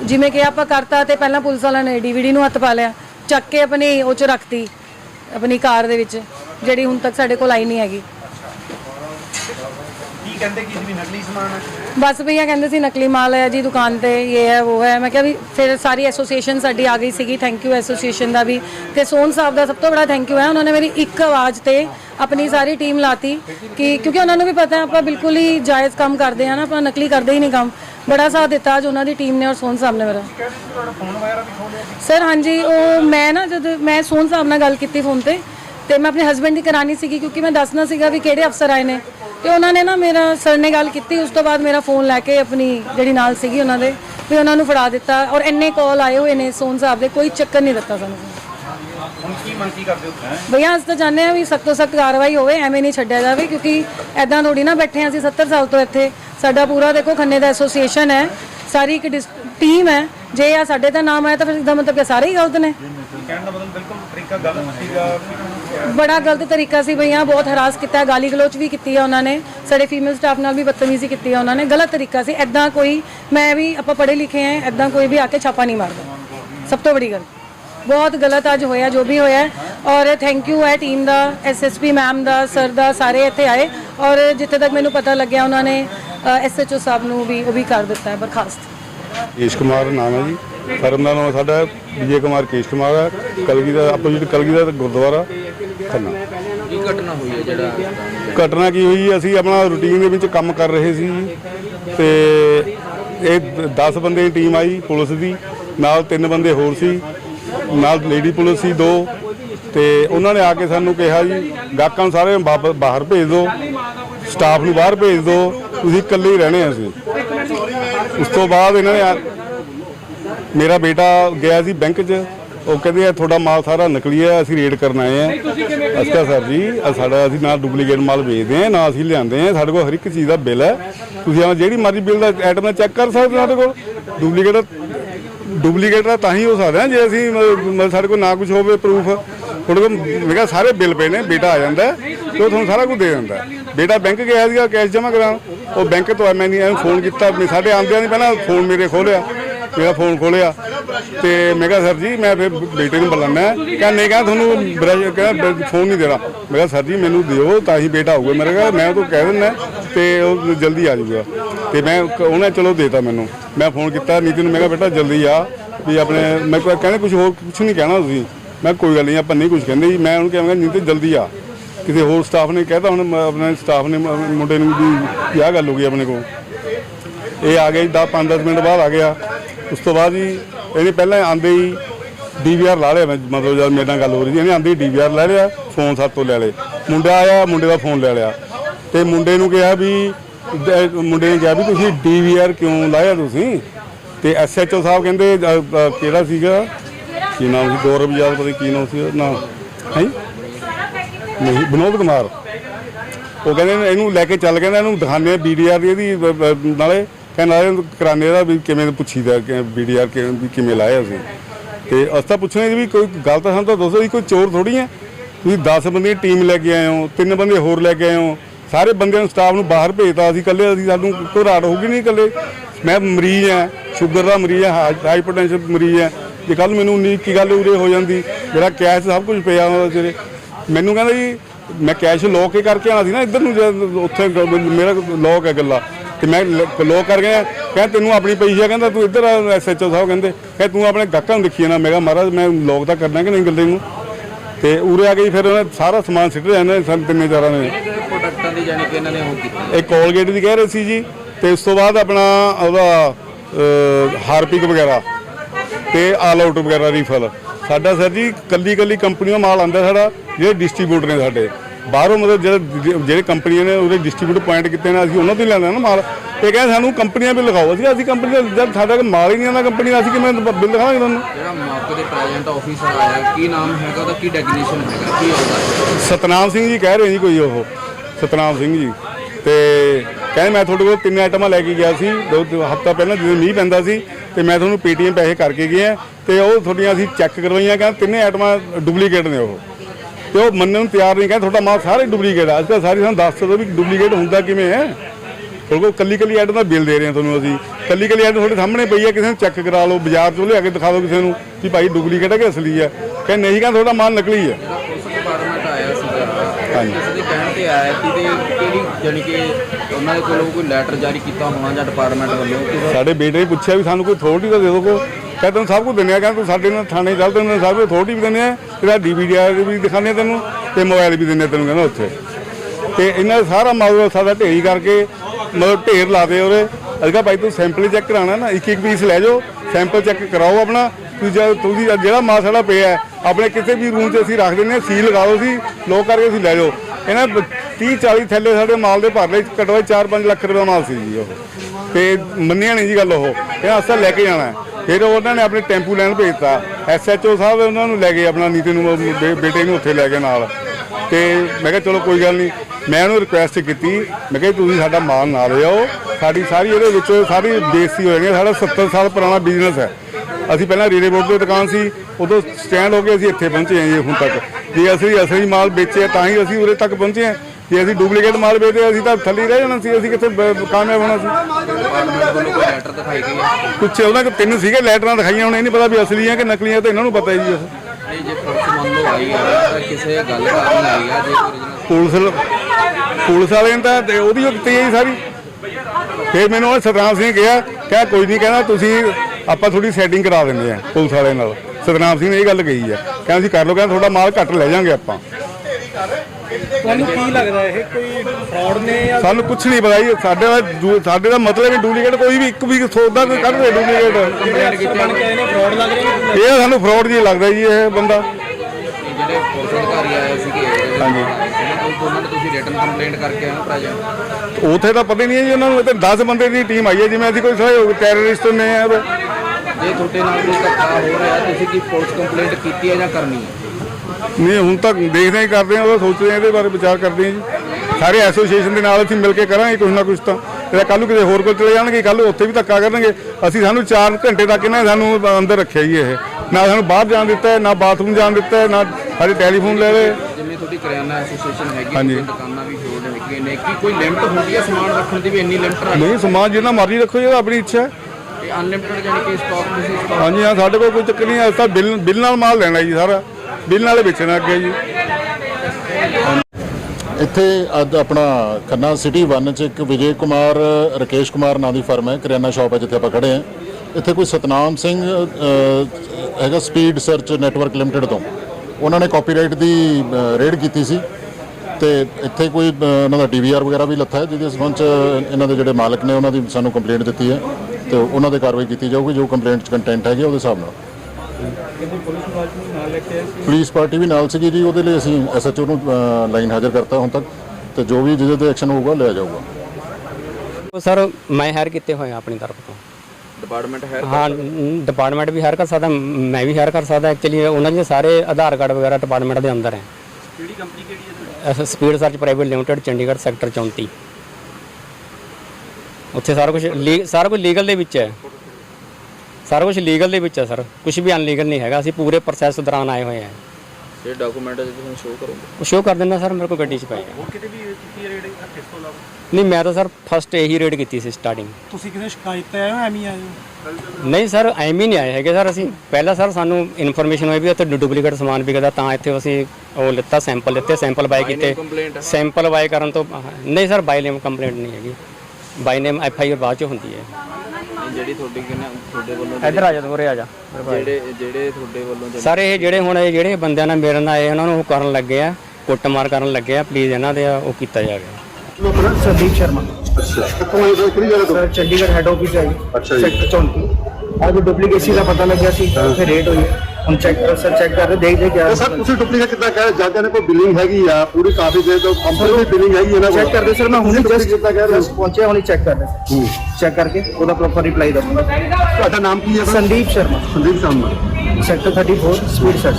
ਜਿਵੇਂ ਕਿ ਆਪਾਂ ਕਰਤਾ ਤੇ ਪਹਿਲਾਂ ਪੁਲਿਸ ਵਾਲਿਆਂ ਨੇ ਡੀਵੀਡੀ ਨੂੰ ਹੱਥ ਪਾ ਲਿਆ। ਚੱਕ ਕੇ ਆਪਣੀ ਉਹ ਚ ਰੱਖਤੀ, ਆਪਣੀ ਕਾਰ ਦੇ ਵਿੱਚ, ਜਿਹੜੀ ਹੁਣ ਤੱਕ ਸਾਡੇ ਕੋਲ ਆਈ ਨਹੀਂ ਹੈਗੀ। ਕੀ ਕਹਿੰਦੇ ਕੀ ਵੀ ਨਕਲੀ ਸਮਾਨ ਹੈ ਬਸ ਭਈਆ ਕਹਿੰਦੇ ਸੀ ਨਕਲੀ ਮਾਲ ਹੈ ਜੀ ਦੁਕਾਨ ਤੇ ਇਹ ਹੈ ਉਹ ਹੈ। ਮੈਂ ਕਿਹਾ ਵੀ ਫਿਰ ਸਾਰੀ ਐਸੋਸੀਏਸ਼ਨ ਸਾਡੀ ਆ ਗਈ ਸੀਗੀ ਥੈਂਕ ਯੂ ਐਸੋਸੀਏਸ਼ਨ ਦਾ ਵੀ। ਤੇ ਸੋਨ ਸਾਹਿਬ ਦਾ ਸਭ ਤੋਂ ਬੜਾ ਥੈਂਕ ਯੂ ਹੈ ਉਹਨਾਂ ਨੇ ਮੇਰੀ ਇੱਕ ਆਵਾਜ਼ ਤੇ ਆਪਣੀ ਸਾਰੀ ਟੀਮ ਲਾਤੀ ਕਿ ਕਿਉਂਕਿ ਉਹਨਾਂ ਨੂੰ ਵੀ ਪਤਾ ਹੈ ਆਪਾਂ ਬਿਲਕੁਲ ਹੀ ਜਾਇਜ਼ ਕੰਮ ਕਰਦੇ ਹਾਂ ਨਾ ਆਪਾਂ ਨਕਲੀ ਕਰਦੇ ਹੀ ਨਹੀਂ ਕੰਮ। ਬੜਾ ਸਾਥ ਦਿੱਤਾ ਅੱਜ ਉਹਨਾਂ ਦੀ ਟੀਮ ਨੇ ਔਰ ਸੋਨ ਸਾਹਿਬ ਨੇ ਮੇਰਾ। ਸਰ ਹਾਂਜੀ ਉਹ ਮੈਂ ਨਾ ਜਦ ਮੈਂ ਸੋਨ ਸਾਹਿਬ ਨਾਲ ਗੱਲ ਕੀਤੀ ਫੋਨ ਤੇ ਤੇ ਮੈਂ ਆਪਣੇ ਹਸਬੰਡ ਦੀ ਕਰਾਣੀ ਸੀਗੀ ਕਿਉਂਕਿ ਮੈਂ ਦੱਸਣਾ ਸੀਗਾ ਵੀ ਕਿਹੜੇ ਅਫਸਰ ਆਏ ਨੇ। ਤੇ ਉਹਨਾਂ ਨੇ ਨਾ ਮੇਰਾ ਸਰ ਨੇ ਗੱਲ ਕੀਤੀ ਉਸ ਤੋਂ ਬਾਅਦ ਮੇਰਾ ਫੋਨ ਲੈ ਕੇ ਆਪਣੀ ਜਿਹੜੀ ਨਾਲ ਸੀਗੀ ਉਹਨਾਂ ਦੇ ਵੀ ਉਹਨਾਂ ਨੂੰ ਫੜਾ ਦਿੱਤਾ ਔਰ ਇੰਨੇ ਕਾਲ ਆਏ ਹੋਏ ਨੇ ਸੋਨ ਸਾਹਿਬ ਦੇ ਕੋਈ ਚੱਕਰ ਨਹੀਂ ਦਿੱਤਾ ਸਾਨੂੰ। ਹੁਣ ਕੀ ਮੰਗ ਕੀ ਕਰਦੇ ਹੋ? ਭਈਆ ਅਸੀਂ ਤਾਂ ਚਾਹੁੰਦੇ ਆ ਵੀ ਸਖਤ ਸਖਤ ਕਾਰਵਾਈ ਹੋਵੇ ਐਵੇਂ ਨਹੀਂ ਛੱਡਿਆ ਜਾਵੇ ਕਿਉਂਕਿ ਐਦਾਂ ਥੋੜੀ ਨਾ ਬੈਠੇ ਹਾਂ ਅਸੀਂ 70 ਸਾਲ ਤੋਂ ਇੱਥੇ। ਸਾਡਾ ਪੂਰਾ ਦੇਖੋ ਖੰਨੇ ਦਾ ਐਸੋਸੀਏਸ਼ਨ ਹੈ ਸਾਰੀ ਇੱਕ ਟੀਮ ਹੈ ਜੇ ਆ ਸਾਡੇ ਦਾ ਨਾਮ ਆਇਆ ਤਾਂ ਫਿਰ ਇਹਦਾ ਮਤਲਬ ਕਿ ਸਾਰੇ ਹੀ ਗਲਤ ਨੇ। ਕਹਿਣ ਦਾ ਮਤਲਬ ਬਿਲਕੁਲ ਤਰੀਕਾ ਗਲਤ ਸੀਗਾ ਬੜਾ ਗਲਤ ਤਰੀਕਾ ਸੀ ਭਈਆ ਬਹੁਤ ਹਰਾਸ ਕੀਤਾ, ਗਾਲੀ ਗਲੋਚ ਵੀ ਕੀਤੀ ਹੈ ਉਹਨਾਂ ਨੇ। ਸਾਡੇ ਫੀਮੇਲ ਸਟਾਫ ਨਾਲ ਵੀ ਬਦਤਮੀਜ਼ੀ ਕੀਤੀ ਹੈ ਉਹਨਾਂ ਨੇ। ਗਲਤ ਤਰੀਕਾ ਸੀ। ਐਦਾਂ ਕੋਈ, ਮੈਂ ਵੀ, ਆਪਾਂ ਪੜ੍ਹੇ ਲਿਖੇ ਹਾਂ ਐਦਾਂ ਕੋਈ ਵੀ ਆ ਕੇ ਛਾਪਾ ਨਹੀਂ ਮਾਰਦਾ। ਸਭ ਤੋਂ ਵੱਡੀ ਗੱਲ। ਬਹੁਤ ਗਲਤ ਅੱਜ ਹੋਇਆ, ਜੋ ਵੀ ਹੋਇਆ। ਔਰ ਥੈਂਕ ਯੂ ਹੈ ਟੀਮ ਦਾ ਐਸਐਸਪੀ ਮੈਮ ਦਾ ਸਰ ਦਾ, ਸਾਰੇ ਇੱਥੇ ਆਏ। ਔਰ ਜਿੱਥੇ ਤੱਕ ਮੈਨੂੰ ਪਤਾ ਲੱਗਿਆ, ਉਹਨਾਂ ਨੇ ਐਸਐਚਓ ਸਾਹਿਬ ਨੂੰ ਵੀ, ਉਹ ਵੀ ਕਰ ਦਿੱਤਾ ਹੈ, ਬਰਖਾਸਤ। ਕੇਸ਼ ਕੁਮਾਰ, ਨਾਮ ਹੈ ਜੀ। ਫਰਮ ਦਾ ਨਾਮ ਸਾਡਾ ਵਿਜੇ ਕੁਮਾਰ ਕੇਸ਼ ਕੁਮਾਰ ਹੈ ਕਲਗੀ ਦਾ ਆਪੋਜੀਟ ਕਲਗੀ ਦਾ ਗੁਰਦੁਆਰਾ। ਖੰਨਾ। ਕੀ ਘਟਨਾ ਹੋਈ ਹੈ ਜਿਹੜਾ ਘਟਨਾ ਕੀ ਹੋਈ? ਅਸੀਂ ਆਪਣਾ ਰੂਟੀਨ ਦੇ ਵਿੱਚ ਕੰਮ ਕਰ ਰਹੇ ਸੀ। ਤੇ ਇਹ 10 ਬੰਦੇ ਦੀ ਟੀਮ ਆਈ ਪੁਲਿਸ ਦੀ। ਨਾਲ ਤਿੰਨ ਬੰਦੇ ਹੋਰ ਸੀ। ਨਾਲ ਲੇਡੀ ਪੁਲਿਸ ਸੀ ਦੋ। ਤੇ ਉਹਨਾਂ ਨੇ ਆ ਕੇ ਸਾਨੂੰ ਕਿਹਾ ਜੀ ਗਾਹਕਾਂ ਨੂੰ ਸਾਰੇ ਬਾਹਰ ਭੇਜ ਦਿਓ। ਸਟਾਫ ਨੂੰ ਬਾਹਰ ਭੇਜ ਦਿਓ। ਤੁਸੀਂ ਇਕੱਲੇ ਹੀ ਰਹਿਣੇ ਆ ਅਸੀਂ। ਉਸ ਤੋਂ ਬਾਅਦ ਇਹਨਾਂ ਨੇ ਮੇਰਾ ਬੇਟਾ ਗਿਆ ਸੀ ਬੈਂਕ 'ਚ ਉਹ ਕਹਿੰਦੇ ਆ ਤੁਹਾਡਾ ਮਾਲ ਸਾਰਾ ਨਕਲੀ ਹੈ ਅਸੀਂ ਰੇਡ ਕਰਨ ਆਏ ਆ। ਕਿਹਾ ਸਰ ਜੀ ਸਾਡਾ ਅਸੀਂ ਨਾ ਡੁਪਲੀਕੇਟ ਮਾਲ ਵੇਚਦੇ ਆ ਨਾ ਅਸੀਂ ਲਿਆਂਦੇ ਆ ਸਾਡੇ ਕੋਲ ਹਰ ਇੱਕ ਚੀਜ਼ ਦਾ ਬਿੱਲ ਹੈ ਤੁਸੀਂ ਆਹ ਜਿਹੜੀ ਮਰਜ਼ੀ ਬਿੱਲ ਦਾ ਆਈਟਮ ਚੈੱਕ ਕਰ ਸਕਦੇ ਹੋ ਸਾਡੇ ਕੋਲ। ਡੁਪਲੀਕੇਟ ਡੁਪਲੀਕੇਟ ਦਾ ਤਾਂ ਹੀ ਹੋ ਸਕਦਾ ਜੇ ਅਸੀਂ ਮਤਲਬ- ਸਾਡੇ ਕੋਲ ਨਾ ਕੁਝ ਹੋਵੇ ਪ੍ਰੂਫ ਤੁਹਾਡੇ ਕੋਲ ਮੇਰੇ ਸਾਰੇ ਬਿੱਲ ਪਏ ਨੇ ਬੇਟਾ ਆ ਜਾਂਦਾ ਤੇ ਉਹ ਤੁਹਾਨੂੰ ਸਾਰਾ ਕੁਝ ਦੇ ਦਿੰਦਾ। ਬੇਟਾ ਬੈਂਕ ਗਿਆ ਸੀਗਾ ਕੈਸ਼ ਜਮ੍ਹਾਂ ਕਰਾਉਣ ਉਹ ਬੈਂਕ ਤੋਂ ਮੈਂ ਨਹੀਂ ਇਹਨੂੰ ਫੋਨ ਕੀਤਾ ਸਾਡੇ ਆਉਂਦਿਆਂ ਨਹੀਂ ਪਹਿਲਾਂ ਫੋਨ ਮੇਰੇ ਖੋਲਿਆ ਮੇਰਾ ਫੋਨ ਖੋਲਿਆ ਤੇ ਮੈਂ ਕਿਹਾ, ਸਰ ਜੀ, ਮੈਂ ਫਿਰ ਬੇਟੇ ਨੂੰ ਬੁਲਾਣਾ ਕਹਿੰਦਾ ਨਹੀਂ ਕਹਿੰਦਾ ਤੁਹਾਨੂੰ ਬ੍ਰਜ- ਕਹਿੰਦਾ ਫੋਨ ਨਹੀਂ ਦੇਣਾ। ਮੈਂ ਕਿਹਾ, ਸਰ ਜੀ, ਮੈਨੂੰ ਦਿਓ, ਤਾਂ ਹੀ ਬੇਟਾ ਆਊਗਾ। ਮੈਂ ਕਿਹਾ, ਮੈਂ ਉਹ ਤੋਂ ਕਹਿ ਦਿੰਦਾ ਤੇ ਉਹ ਜਲਦੀ ਆ ਜਾਊਗਾ। ਤੇ ਮੈਂ ਉਹਨੇ ਚਲੋ ਦੇਤਾ ਮੈਨੂੰ। ਮੈਂ ਫੋਨ ਕੀਤਾ, ਨੀਤੀ ਨੂੰ ਮੈਂ ਕਿਹਾ, ਬੇਟਾ, ਜਲਦੀ ਆ। ਵੀ ਆਪਣੇ, ਮੈਂ ਕਿਹਾ, ਕਹਿੰਦੇ ਕੁਝ ਹੋਰ ਕੁਝ ਨਹੀਂ ਕਹਿਣਾ ਤੁਸੀਂ। ਮੈਂ ਕੋਈ ਗੱਲ ਨਹੀਂ, ਆਪਾਂ ਨਹੀਂ ਕੁਝ ਕਹਿੰਦੇ। ਜੀ ਮੈਂ ਉਹਨੂੰ ਕਿਹਾ ਨੀਤੀ, ਜਲਦੀ ਆ। ਕਿਸੇ ਹੋਰ ਸਟਾਫ ਨੇ ਕਹਿਤਾ, ਹੁਣ ਆਪਣੇ ਸਟਾਫ ਨੇ ਮੁੰਡੇ ਨੂੰ ਵੀ ਆਹ ਗੱਲ ਹੋ ਗਈ ਆਪਣੇ ਕੋਲ। ਇਹ ਆ ਗਿਆ ਜੀ 10 5-10 ਮਿੰਟ ਬਾਅਦ ਆ ਗਿਆ। ਉਸ ਤੋਂ ਬਾਅਦ ਜੀ ਇਹਨੇ ਪਹਿਲਾਂ ਆਂਦੇ ਹੀ ਡੀਵੀਆਰ ਲਾ ਲਿਆ ਮੈਂ- ਮਤਲਬ ਜਦ ਮੇਰੇ ਨਾਲ ਗੱਲ ਹੋ ਰਹੀ ਸੀ ਇਹਨੇ ਆਂਦੇ ਹੀ ਡੀਵੀਆਰ ਲੈ ਲਿਆ ਫੋਨ ਸਾਡੇ ਤੋਂ ਲੈ ਲਏ। ਮੁੰਡਾ ਆਇਆ ਮੁੰਡੇ ਦਾ ਫੋਨ ਲੈ ਲਿਆ। ਤੇ ਮੁੰਡੇ ਨੂੰ ਕਿਹਾ ਵੀ ਦ- ਮੁੰਡੇ ਨੇ ਕਿਹਾ ਵੀ ਤੁਸੀਂ ਡੀਵੀਆਰ ਕਿਉਂ ਲਾਇਆ ਤੁਸੀਂ? ਤੇ ਐਸਐਚਓ ਸਾਹਿਬ ਕਹਿੰਦੇ ਅ, ਅ, ਕਿਹੜਾ ਸੀਗਾ? ਕੀ ਨਾਮ ਸੀ? ਗੌਰਵ ਯਾਦ ਪਤਾ ਨੀ ਕੀ ਨਾਮ ਸੀ ਨਾ। ਹੈ? ਨਹੀਂ ਵਿਨੋਦ ਕੁਮਾਰ। ਉਹ ਕਹਿੰਦੇ ਨੇ ਇਹਨੂੰ ਲੈ ਕੇ ਚੱਲ ਕਹਿੰਦਾ ਇਹਨੂੰ ਦਿਖਾਣੇ ਬੀਡੀਆਰ ਦੀ ਇਹਦੀ ਬ- ਬ- ਨਾਲੇ ਕਹਿੰਦਾ ਕਰਾਨੇ ਦਾ ਵੀ ਕਿਵੇਂ ਪੁੱਛੀਦਾ, ਕਿ ਬੀਡੀਆਰ ਵੀ ਕਿਵੇਂ ਲਾਇਆ ਸੀ। ਤੇ ਅਸਤਾ ਪੁੱਛਣਾ ਪੁੱਛਣੇ ਵੀ ਕੋਈ ਗੱਲ ਤਾਂ ਸਾਨੂੰ ਤਾਂ ਦੱਸੋ ਵੀ ਕੋਈ ਚੋਰ ਥੋੜੀ ਹੈ? ਤੁਸੀਂ 10 ਬੰਦੇ ਦੀ ਟੀਮ ਲੈ ਕੇ ਆਏ ਹੋ, ਤਿੰਨ ਬੰਦੇ ਹੋਰ ਲੈ ਕੇ ਆਏ ਹੋ, ਸਾਰੇ ਬੰਦਿਆਂ ਨੂੰ ਸਟਾਫ ਨੂੰ ਬਾਹਰ ਭੇਜਤਾ ਅਸੀਂ, ਇਕੱਲੇ ਅਸੀਂ, ਸਾਨੂੰ ਕੋਈ ਰਾੜ ਹੋਊਗੀ ਨਹੀਂ ਇਕੱਲੇ? ਮੈਂ ਮਰੀਜ਼ ਹਾਂ ਸ਼ੂਗਰ ਦਾ ਮਰੀਜ਼ ਹਾਂ ਹਾਈਪਰਟੈਂਸ਼ਨ ਮਰੀਜ਼ ਹਾਂ। ਜੇ ਕੱਲ ਮੈਨੂੰ ਉਨੀ ਕੀ ਗੱਲ ਉਰੇ ਹੋ ਜਾਂਦੀ ਮੇਰਾ ਕੈਸ਼ ਸਭ ਕੁਝ ਪਿਆ ਹੋਇਆ ਤੇਰੇ ਮੈਨੂੰ ਕਹਿੰਦਾ ਜੀ, ਮੈਂ ਕੈਸ਼ ਲੋਕ ਕੇ ਕਰਕੇ ਆਣਾ ਸੀ ਨਾ ਇੱਧਰ ਨੂੰ ਜਦ ਉੱਥੇ ਮੇਰਾ ਲੋਕ ਹੈ ਗੱਲਾ ਤੇ ਮੈਂ ਲੋਕ ਕਰ ਗਿਆ ਕਹਿੰਦਾ ਤੈਨੂੰ ਆਪਣੀ ਪਈ ਆ ਕਹਿੰਦਾ ਤੂੰ ਇੱਧਰ ਐਸਐਚਓ ਸਾਹਿਬ ਕਹਿੰਦੇ। ਕਹਿੰਦਾ ਤੂੰ ਆਪਣੇ ਗਾਹਕਾਂ ਨੂੰ ਦੇਖੀ ਨਾ ਮੈਂ ਕਿਹਾ ਮਹਾਰਾਜ ਮੈਂ ਲੋਕ ਤਾਂ ਕਰਨਾ ਕਿ ਨਹੀਂ ਗੱਲੇ ਨੂੰ? ਤੇ ਉਰੇ ਆ ਗਈ ਫਿਰ ਉਹਨੇ ਸਾਰਾ ਸਮਾਨ ਸਿੱਟ ਲਿਆ ਇਹਨਾਂ ਨੇ ਸਾਨੂੰ ਤਿੰਨੇ ਚਾਰਾਂ ਨੇ। ਪ੍ਰੋਡਕਟਾਂ ਦੀ ਜਾਨੀ ਕਿ ਇਹਨਾਂ ਨੇ ਉਹ ਕੀਤੀ। ਇਹ ਕੋਲਗੇਟ ਦੀ ਕਹਿ ਰਹੇ ਸੀ ਜੀ। ਤੇ ਉਸ ਤੋਂ ਬਾਅਦ ਆਪਣਾ ਉਹਦਾ ਹਾਰਪਿਕ ਵਗੈਰਾ ਤੇ ਆਲ ਆਊਟ ਵਗੈਰਾ ਰੀਫਲ। ਸਾਡਾ ਸਰ ਜੀ ਕੱਲੀ ਕੱਲੀ ਕੰਪਨੀਆਂ ਮਾਲ ਆਂਦਾ ਸਾਡਾ ਜਿਹੜੇ ਡਿਸਟ੍ਰੀਬਿਊਟਰ ਨੇ ਸਾਡੇ। ਬਾਹਰੋਂ ਮਤਲਬ ਜਿਹੜੇ ਜਿਹੜੇ ਕੰਪਨੀਆਂ ਨੇ ਉਹਦੇ ਡਿਸਟ੍ਰੀਬਿਊਟਰ ਪੁਆਇੰਟ ਕੀਤੇ ਨੇ ਅਸੀਂ ਉਹਨਾਂ ਤੋਂ ਹੀ ਲੈਂਦੇ ਨਾ ਮਾਲ। ਤੇ ਕਹਿੰਦੇ ਸਾਨੂੰ ਕੰਪਨੀਆਂ ਵੀ ਲਿਖਾਓ ਅਸੀਂ ਅਸੀਂ ਕੰਪਨੀ ਜਦ ਸਾਡਾ ਮਾਲ ਹੀ ਨਹੀਂ ਆਉਂਦਾ ਕੰਪਨੀ ਦਾ ਅਸੀਂ ਕਿਵੇਂ ਬਿੱਲ ਲਿਖਾਵਾਂਗੇ ਤੁਹਾਨੂੰ? ਜਿਹੜਾ ਮੌਕੇ ਦੇ ਪ੍ਰੈਜ਼ੈਂਟ ਆਫੀਸਰ ਆਇਆ ਕੀ ਨਾਮ ਹੈਗਾ ਉਹਦਾ ਕੀ ਡੈਗਨੀਸ਼ਨ ਹੈਗਾ ਕੀ ਆਉਂਦਾ ਸਤਨਾਮ ਸਿੰਘ ਜੀ ਕਹਿ ਰਹੇ ਜੀ ਕੋਈ ਉਹ। ਸਤਨਾਮ ਸਿੰਘ ਜੀ। ਤੇ ਕਹਿੰਦੇ ਮੈਂ ਤੁਹਾਡੇ ਕੋਲ ਤਿੰਨ ਆਈਟਮਾਂ ਲੈ ਕੇ ਗਿਆ ਸੀ। ਦੋ ਹਫਤਾ ਪਹਿਲਾਂ ਜਦੋਂ ਮੀਂਹ ਪੈਂਦਾ ਸੀ ਤੇ ਮੈਂ ਤੁਹਾਨੂੰ ਪੇਟੀਐਮ ਪੈਸੇ ਕਰਕੇ ਗਿਆ। ਤੇ ਉਹ ਤੁਹਾਡੀਆਂ ਅਸੀਂ ਚੈੱਕ ਕਰਵਾਈਆਂ ਕਹਿੰਦੇ ਤਿੰਨੇ ਆਈਟਮਾਂ ਡੁਪਲੀਕੇਟ ਨੇ ਉਹ। ਤੇ ਉਹ ਮੰਨਣ ਨੂੰ ਤਿਆਰ ਨਹੀਂ ਕਹਿੰਦੇ ਤੁਹਾਡਾ ਮਾਲ ਸਾਰੇ ਡੁਪਲੀਕੇਟ ਆ। ਅਸੀਂ ਸਾਰੀ ਸਾਨੂੰ ਦੱਸ ਦਿਓ ਵੀ ਡੁਪਲੀਕੇਟ ਹੁੰਦਾ ਕਿਵੇਂ ਹੈ। ਤੁਹਾਡੇ ਕੋਲ ਕੱਲੀ ਕੱਲੀ ਆਈਟਮ ਦਾ ਬਿੱਲ ਦੇ ਰਹੇ ਹਾਂ ਤੁਹਾਨੂੰ ਅਸੀਂ। ਕੱਲੀ ਕੱਲੀ ਆਈਟਮ ਤੁਹਾਡੇ ਸਾਹਮਣੇ ਪਈ ਹੈ ਕਿਸੇ ਨੂੰ ਚੈੱਕ ਕਰਾ ਲਓ ਬਾਜ਼ਾਰ ਚੋਂ ਲਿਆ ਕੇ ਦਿਖਾ ਦਿਓ ਕਿਸੇ ਨੂੰ ਵੀ ਭਾਈ ਡੁਪਲੀਕੇਟ ਹੈ ਕਿ ਅਸਲੀ ਹੈ ਕਹਿੰਦੇ ਨਹੀਂ ਕਹਿੰਦੇ ਤੁਹਾਡਾ ਮਾਲ ਨਕਲੀ ਹੈ ਹਾਂਜੀ। ਦੇ ਕਹਿਣ ਤੇ ਆਇਆ ਕਿ ਤੇ ਕਿਹੜੀ ਜਾਨੀ ਕਿ ਉਹਨਾਂ ਦੇ ਕੋਲੋਂ ਕੋਈ ਲੈਟਰ ਜਾਰੀ ਕੀਤਾ ਹੋਣਾ ਜਾਂ ਡਿਪਾਰਟਮੈਂਟ ਵੱਲੋਂ? ਕਿ ਸਾਡੇ ਬੇਟੇ ਨੇ ਪੁੱਛਿਆ ਵੀ ਸਾਨੂੰ ਕੋਈ ਅਥਾਰਟੀ ਤਾਂ ਦੇ ਦਿਓ ਕੋ। ਕਹਿੰਦਾ ਤੈਨੂੰ ਸਭ ਕੁਝ ਦਿੰਦੇ ਆ ਕਹਿੰਦਾ ਤੂੰ ਸਾਡੇ ਨਾਲ ਥਾਣੇ ਚੱਲ, ਤੈਨੂੰ ਸਭ ਕੁਝ ਅਥਾਰਟੀ ਵੀ ਦਿੰਦੇ ਆ ਤੇਰਾ ਡੀਵੀਡੀ ਵੀ ਦਿਖਾਉਂਦੇ ਆ ਤੈਨੂੰ, ਤੇ ਮੋਬਾਈਲ ਵੀ ਦਿੰਦੇ ਆ ਤੈਨੂੰ ਕਹਿੰਦਾ ਉੱਥੇ। ਤੇ ਇਹਨਾਂ ਦਾ ਸਾਰਾ ਮਾਲ ਸਾਡਾ ਢੇਰੀ ਕਰਕੇ ਮਤਲਬ ਢੇਰ ਲਾਦੇ ਉਹਦੇ ਅਸੀਂ ਕਿਹਾ ਭਾਈ ਤੂੰ ਸੈਂਪਲ ਚੈੱਕ ਕਰਾਉਣਾ ਨਾ ਇੱਕ ਇੱਕ ਪੀਸ ਲੈ ਜਾਓ ਸੈਂਪਲ ਚੈੱਕ ਕਰਾਓ ਆਪਣਾ। ਤੁਸੀਂ ਤੁਸੀਂ ਜਿਹੜਾ ਮਾਲ ਸਾਡਾ ਪਿਆ ਆਪਣੇ ਕਿਸੇ ਵੀ ਰੂਮ 'ਚ ਅਸੀਂ ਰੱਖ ਦਿੰਦੇ ਹਾਂ ਸੀਲ ਲਗਾ ਦਿਓ ਸੀ ਲੋਕ ਕਰਕੇ ਅਸੀਂ ਲੈ ਜਾਓ। ਇਹਨਾਂ 30 40 ਥੈਲੇ ਸਾਡੇ ਮਾਲ ਦੇ ਭਰ ਲਏ ਘੱਟੋ ਘੱਟ 4-5 ਲੱਖ ਰੁਪਏ ਮਾਲ ਸੀ ਜੀ ਉਹ। ਤੇ ਮੰਨਿਆ ਨਹੀਂ ਜੀ ਗੱਲ ਉਹ। ਇਹ ਅਸਲ ਲੈ ਕੇ ਜਾਣਾ ਫਿਰ ਉਹਨਾਂ ਨੇ ਆਪਣੇ ਟੈਂਪੂ ਲੈਣ ਭੇਜਤਾ। ਐਸਐਚਓ ਸਾਹਿਬ ਉਹਨਾਂ ਨੂੰ ਲੈ ਗਏ, ਆਪਣਾ ਨੀਤੇ ਨੂੰ ਬੇ- ਬੇਟੇ ਨੂੰ ਉੱਥੇ ਲੈ ਗਏ ਨਾਲ। ਤੇ ਮੈਂ ਕਿਹਾ, ਚਲੋ, ਕੋਈ ਗੱਲ ਨਹੀਂ। ਮੈਂ ਉਹਨੂੰ ਰਿਕੁਐਸਟ ਕੀਤੀ। ਮੈਂ ਕਿਹਾ ਜੀ ਤੁਸੀਂ ਸਾਡਾ ਮਾਲ ਨਾ ਲਿਆਓ। ਸਾਡੀ ਸਾਰੀ ਇਹਦੇ ਵਿੱਚ, ਸਾਰੀ ਬੇਇੱਜ਼ਤੀ ਹੋ ਜਾਣੀ ਹੈ। ਸਾਡਾ 70 ਸਾਲ ਪੁਰਾਣਾ ਬਿਜ਼ਨਸ ਹੈ। ਅਸੀਂ ਪਹਿਲਾਂ ਰੀਲੇ ਬੋਰਡ ਤੇ ਦੁਕਾਨ ਸੀ। ਉਦੋਂ ਸਟੈਂਡ ਹੋ ਕੇ ਅਸੀਂ ਇੱਥੇ ਪਹੁੰਚੇ ਹਾਂ ਜੀ ਹੁਣ ਤੱਕ। ਜੇ ਅਸੀਂ ਅਸਲੀ ਮਾਲ ਵੇਚਿਆ, ਤਾਂ ਹੀ ਅਸੀਂ ਉਰੇ ਤੱਕ ਪਹੁੰਚੇ ਹਾਂ। ਜੇ ਅਸੀਂ ਡੁਪਲੀਕੇਟ ਮਾਲ ਵੇਚਦੇ ਅਸੀਂ ਤਾਂ ਥੱਲੇ ਰਹਿ ਜਾਣਾ ਸੀ ਅਸੀਂ ਕਿੱਥੇ ਬ- ਕਾਮਯਾਬ ਹੋਣਾ ਸੀ। ਡਿਪਾਰਟਮੈਂਟ ਵੱਲੋਂ ਕੋਈ ਲੈਟਰ ਦਿਖਾਈ ਗਈ ਹੈ ਕੁਛ ਉਹਨਾਂ ਕੋਲ ਤਿੰਨ ਸੀਗੇ ਲੈਟਰਾਂ ਦਿਖਾਈਆਂ ਹੁਣ ਇਹ ਨਹੀਂ ਪਤਾ ਵੀ ਅਸਲੀ ਆ ਕਿ ਨਕਲੀ ਆ ਤਾਂ ਇਹਨਾਂ ਨੂੰ ਪਤਾ ਹੈ ਜੀ ਉਹ। ਇਹ ਜੇ ਪੁਲਿਸ ਮੰਨ ਆਈ ਤਾਂ ਕਿਸੇ ਗੱਲ ਕਰ ਨਹੀਂ ਆਈ ਹੈ ਜੇ original ਪੁਲਿਸ ਪੁਲਿਸ ਵਾਲੇ ਨੇ ਤਾਂ ਤੇ ਉਹਦੀ ਉਹ ਕੀਤੀ ਹੈ ਜੀ ਸਾਰੀ। ਫਿਰ ਮੈਨੂੰ ਉਹ ਸਤਨਾਮ ਸਿੰਘ ਕਿਹਾ ਕਿਹਾ ਕੋਈ ਨਹੀਂ ਕਹਿੰਦਾ ਤੁਸੀਂ ਆਪਾਂ ਥੋੜੀ ਸੈਟਿੰਗ ਕਰਾ ਦਿੰਦੇ ਆ ਪੁਲਿਸ ਵਾਲੇ ਨਾਲ। ਸਤਨਾਮ ਸਿੰਘ ਨੇ ਇਹ ਗੱਲ ਕਹੀ ਆ। ਕਹਿੰਦਾ ਅਸੀਂ ਕਰ ਲਓ ਕਹਿੰਦਾ ਤੁਹਾਡਾ ਮਾਲ ਘੱਟ ਲੈ ਜਾਾਂਗੇ ਆਪਾਂ। ਤੁਹਾਨੂੰ ਕੀ ਲੱਗਦਾ ਇਹ? ਕੋਈ ਫਰਾਡ ਨੇ ਜਾਂ ਸਾਨੂੰ ਕੁਝ ਨਹੀਂ ਪਤਾ ਜੀ। ਸਾਡੇ ਦਾ ਦੂ- ਸਾਡੇ ਦਾ ਮਤਲਬ ਹੈ ਡੁਪਲੀਕੇਟ ਕੋਈ ਵੀ ਇੱਕ ਵੀ ਸੌਦਾ ਕੋਈ ਕੱਢ ਦੇ ਡੁਪਲੀਕੇਟ ਬਣ ਕੇ ਆਏ ਨੇ ਫਰਾਡ ਲੱਗ ਰਹੇ ਨੇ ਇਹ ਸਾਨੂੰ ਫਰਾਡ ਜੀ ਲੱਗਦਾ ਜੀ ਇਹ ਬੰਦਾ। ਜਿਹੜੇ ਪੁਲਿਸ ਅਧਿਕਾਰੀ ਆਏ ਸੀਗੇ ਹਾਂਜੀ। ਉਹਨਾਂ ਕੋਲ ਉਹਨਾਂ ਨੇ ਤੁਸੀਂ ਰਿਟਨ ਕੰਪਲੇਂਟ ਕਰਕੇ ਆਏ ਪ੍ਰੈਜ਼ੈਂਟ ਉੱਥੇ ਤਾਂ ਪਤਾ ਹੀ ਨਹੀਂ ਹੈ ਜੀ ਉਹਨਾਂ ਨੂੰ। ਤਾਂ 10 ਬੰਦੇ ਦੀ ਟੀਮ ਆਈ ਹੈ ਜਿਵੇਂ ਅਸੀਂ ਕੋਈ ਸਹਿਯੋਗ ਟੈਰਰਿਸਟ ਨੇ ਆ ਜੇ ਤੁਹਾਡੇ ਨਾਲ ਕੋਈ ਧੱਕਾ ਹੋ ਰਿਹਾ ਤੁਸੀਂ ਕੀ ਪੁਲਿਸ ਕੰਪਲੇਂਟ ਕੀਤੀ ਹੈ ਜਾਂ ਕਰਨੀ ਹੈ? ਨਹੀਂ ਹੁਣ ਤੱਕ ਦੇਖਦੇ ਹੀ ਕਰਦੇ ਹਾਂ ਉਹ ਸੋਚਦੇ ਹਾਂ ਇਹਦੇ ਬਾਰੇ ਵਿਚਾਰ ਕਰਦੇ ਹਾਂ ਜੀ। ਸਾਰੇ ਐਸੋਸੀਏਸ਼ਨ ਦੇ ਨਾਲ ਅਸੀਂ ਮਿਲ ਕੇ ਕਰਾਂਗੇ ਕੁਝ ਨਾ ਕੁਝ ਤਾਂ। ਇਹਦਾ ਕੱਲ ਨੂੰ ਕਿਤੇ ਹੋਰ ਕੋਲ ਚਲੇ ਜਾਣਗੇ ਕੱਲ ਉੱਥੇ ਵੀ ਧੱਕਾ ਕਰਨਗੇ। ਅਸੀਂ ਸਾਨੂੰ 4 ਘੰਟੇ ਤੱਕ ਇਹਨਾਂ ਨੇ ਸਾਨੂੰ ਅੰਦਰ ਰੱਖਿਆ ਜੀ ਇਹ। ਨਾ ਸਾਨੂੰ ਬਾਹਰ ਜਾਣ ਦਿੱਤਾ ਹੈ, ਨਾ ਬਾਥਰੂਮ ਜਾਣ ਦਿੱਤਾ ਹੈ, ਨਾ ਸਾਡੇ ਟੈਲੀਫੋਨ ਲੈ ਲਏ। ਜਿਵੇਂ ਤੁਹਾਡੀ ਕਰਿਆਨਾ ਐਸੋਸੀਏਸ਼ਨ ਹੈਗੀ ਹਾਂਜੀ। ਕੋਈ ਦੁਕਾਨਾਂ ਵੀ ਹੋਰ ਹੈਗੀਆਂ ਨੇ। ਕੀ ਕੋਈ ਲਿਮਟ ਹੁੰਦੀ ਹੈ ਸਮਾਨ ਰੱਖਣ ਦੀ ਵੀ ਇੰਨੀ ਲਿਮਟ ਰੱਖ ਨਹੀਂ ਸਮਾਨ ਜਿੰਨਾ ਮਰਜ਼ੀ ਰੱਖੋ ਜੀ ਤਾਂ ਆਪਣੀ ਇੱਛਾ ਹੈ। ਅਨਲਿਮਟਡ ਜਾਨੀ ਕਿ ਸਟਾਕ ਤੁਸੀਂ ਹਾਂਜੀ ਹਾਂ ਸਾਡੇ ਕੋਲ ਕੋਈ ਚੱਕਰ ਨਹੀਂ ਹੈ ਅਸੀਂ ਤਾਂ ਬਿੱਲ ਬਿੱਲ ਨਾਲ ਮਾਲ ਲੈਣਾ ਜੀ ਸਾਰਾ। ਬਿੱਲ ਨਾਲੇ ਵੇਚਣਾ ਅੱਗੇ ਜੀ। ਇੱਥੇ ਅੱਜ ਆਪਣਾ ਖੰਨਾ ਸਿਟੀ 1 ਚ ਇੱਕ ਵਿਜੇ ਕੁਮਾਰ, ਰਕੇਸ਼ ਕੁਮਾਰ ਨਾਂ ਦੀ ਫਰਮ ਹੈ, ਕਰਿਆਨਾ ਸ਼ਾਪ ਹੈ ਜਿੱਥੇ ਆਪਾਂ ਖੜੇ ਹਾਂ। ਇੱਥੇ ਕੋਈ ਸਤਨਾਮ ਸਿੰਘ ਹੈਗਾ ਸਪੀਡ ਸਰਚ ਨੈਟਵਰਕ ਲਿਮਟਿਡ ਤੋਂ। ਉਹਨਾਂ ਨੇ ਕਾਪੀਰਾਈਟ ਦੀ ਰੇਡ ਕੀਤੀ ਸੀ ਤੇ ਇੱਥੇ ਕੋਈ ਉਹਨਾਂ ਦਾ ਡੀਵੀਆਰ ਵਗੈਰਾ ਵੀ ਲੱਥਾ ਹੈ, ਜਿਹਦੇ ਸੰਬੰਧ ਚ ਇਹਨਾਂ ਦੇ ਜਿਹੜੇ ਮਾਲਕ ਨੇ ਉਹਨਾਂ ਦੀ ਸਾਨੂੰ ਕੰਪਲੇਂਟ ਦਿੱਤੀ ਹੈ ਤੇ ਉਹਨਾਂ ਦੇ ਕਾਰਵਾਈ ਕੀਤੀ ਜਾਊਗੀ, ਜੋ ਕੰਪਲੇਂਟ ਚ ਕੰਟੈਂਟ ਹੈਗੇ ਉਹਦੇ ਹਿਸਾਬ ਨਾਲ। ਪੁਲਿਸ ਪਾਰਟੀ ਵੀ ਨਾਲ ਸੀਗੀ ਜੀ ਉਹਦੇ ਲਈ ਅਸੀਂ ਐਸਐਚਓ ਨੂੰ ਲਾਈਨ ਹਾਜ਼ਰ ਕਰਤਾ ਹੁਣ ਤੱਕ। ਤੇ ਜੋ ਵੀ ਜਿਹਦੇ ਤੇ ਐਕਸ਼ਨ ਹੋਊਗਾ ਲਿਆ ਜਾਊਗਾ। ਸਰ ਮੈਂ ਹਾਇਰ ਕੀਤੇ ਹੋਏ ਆ ਆਪਣੀ ਤਰਫ ਤੋਂ। ਡਿਪਾਰਟਮੈਂਟ ਹੈ ਹਾਂ ਡਿਪਾਰਟਮੈਂਟ ਵੀ ਹਾਇਰ ਕਰ ਸਕਦਾ ਮੈਂ ਵੀ ਹਾਇਰ ਕਰ ਸਕਦਾ। ਐਕਚੁਅਲੀ ਉਹਨਾਂ ਦੇ ਸਾਰੇ ਆਧਾਰ ਕਾਰਡ ਵਗੈਰਾ ਡਿਪਾਰਟਮੈਂਟ ਦੇ ਅੰਦਰ ਹੈ। ਕਿਹੜੀ ਕੰਪਨੀ ਕਿਹੜੀ ਹੈ speed search private limited Chandigarh sector 34 ਉੱਥੇ ਸਾਰਾ ਕੁਝ ਸਾਰਾ ਕੁਝ ਲੀਗਲ ਦੇ ਵਿੱਚ ਹੈ। ਸਾਰਾ ਕੁਝ ਲੀਗਲ ਦੇ ਵਿੱਚ ਹੈ ਸਰ। ਕੁਝ ਵੀ ਅਨਲੀਗਲ ਨਹੀਂ ਹੈਗਾ। ਅਸੀਂ ਪੂਰੇ ਪ੍ਰੋਸੈਸ ਦੌਰਾਨ ਆਏ ਹੋਏ ਹਾਂ ਇਹ ਡਾਕੂਮੈਂਟ ਤੁਸੀਂ ਸ਼ੋਅ ਕਰੋਗੇ? ਉਹ ਸ਼ੋਅ ਕਰ ਦਿੰਦਾ ਸਰ ਮੇਰੇ ਕੋਲ ਗੱਡੀ 'ਚ ਪਏ ਆ। ਹੋਰ ਕਿਤੇ ਵੀ ਕੀਤੀ ਰੇਡ ਇਸ ਤੋਂ ਇਲਾਵਾ? ਨਹੀਂ ਮੈਂ ਤਾਂ ਸਰ ਫਸਟ ਇਹੀ ਰੇਡ ਕੀਤੀ ਸੀ ਸਟਾਰਟਿੰਗ ਤੁਸੀਂ ਕਿਸੇ ਸ਼ਿਕਾਇਤ ਤੇ ਆਏ ਹੋ ਐਵੇਂ ਹੀ ਆਏ ਹੋ? ਨਹੀਂ ਸਰ ਐਵੇਂ ਨਹੀਂ ਆਏ ਹੈਗੇ ਸਰ ਅਸੀਂ। ਪਹਿਲਾਂ ਸਰ ਸਾਨੂੰ ਇਨਫੋਰਮੇਸ਼ਨ ਹੋਈ ਵੀ ਉੱਥੇ ਡੁਪਲੀਕੇਟ ਸਮਾਨ ਵਿਕਦਾ ਤਾਂ ਇੱਥੇ ਅਸੀਂ ਉਹ ਲਿੱਤਾ ਸੈਂਪਲ ਲਿੱਤੇ ਸੈਂਪਲ ਬਾਈ ਕੀਤੇ। complaint? ਸੈਂਪਲ ਬਾਈ ਕਰਨ ਤੋਂ ਨਹੀਂ ਸਰ ਬਾਈ ਨੇਮ ਕੰਪਲੇਂਟ ਨਹੀਂ ਹੈਗੀ। ਬਾਈ ਨੇਮ ਐਫ ਆਈ ਆਰ ਬਾਅਦ ਚ ਹੁੰਦੀ ਹੈ। ਜਿਹੜੀ ਤੁਹਾਡੀ ਕਿੰਨਾ ਤੁਹਾਡੇ ਵੱਲੋਂ ਇੱਧਰ ਆ ਜਾ ਉਰੇ ਆ ਜਾ ਜਿਹੜੇ ਜਿਹੜੇ ਤੁਹਾਡੇ ਵੱਲੋਂ ਜਿਹੜੇ ਸਰ ਇਹ ਜਿਹੜੇ ਹੁਣ ਇਹ ਜਿਹੜੇ ਬੰਦਿਆਂ ਨਾਲ ਮੇਰੇ ਨਾਲ ਆਏ ਉਹਨਾਂ ਨੂੰ ਉਹ ਕਰਨ ਲੱਗੇ ਆ ਕੁੱਟਮਾਰ ਕਰਨ ਲੱਗੇ ਆ ਪਲੀਜ਼ ਇਹਨਾਂ ਦੇ ਉਹ ਕੀਤਾ ਜਾਵੇ ਸੰਦੀਪ ਸ਼ਰਮਾ। ਕਿੱਥੋਂ ਆਏ ਕਿਹੜੀ ਜਗ੍ਹਾ ਤੋਂ? ਚੰਡੀਗੜ੍ਹ ਹੈੱਡ ਆਫਿਸ ਹੈ ਜੀ। ਸੈਕਟਰ 34 ਅੱਜ ਡੁਪਲੀਕੇਸੀ ਦਾ ਪਤਾ ਲੱਗਿਆ ਸੀ ਉੱਥੇ ਰੇਟ ਹੋਈ ਹੁਣ ਚੈੱਕ ਸਰ ਚੈੱਕ ਕਰ ਰਹੇ ਦੇਖ ਦੇਖ ਕੇ ਸਰ ਤੁਸੀਂ ਡੁਪਲੀਕੇਟ ਕਿੱਦਾਂ ਕਹਿ ਜਾਂਦੇ ਨੇ ਕੋਈ ਬਿਲਿੰਗ ਹੈਗੀ ਆ ਪੂਰੀ ਕਾਫੀ ਦੇ ਤੋਂ ਕੰਪਨੀ ਦੀ ਬਿਲਿੰਗ ਹੈਗੀ ਇਹਨਾਂ ਚੈੱਕ ਕਰਦੇ ਸਰ ਮੈਂ ਹੁਣੇ ਜਸਟ ਪਹੁੰਚਿਆ ਹੁਣੇ ਚੈੱਕ ਕਰ ਰਿਹਾ। ਚੈੱਕ ਕਰਕੇ ਉਹਦਾ ਪ੍ਰੋਪਰ ਰਿਪਲਾਈ ਦਊਂਗਾ। ਤੁਹਾਡਾ ਨਾਮ ਕੀ ਹੈ Sandeep Sharma. Sandeep Sharma. Sector 34 speed sir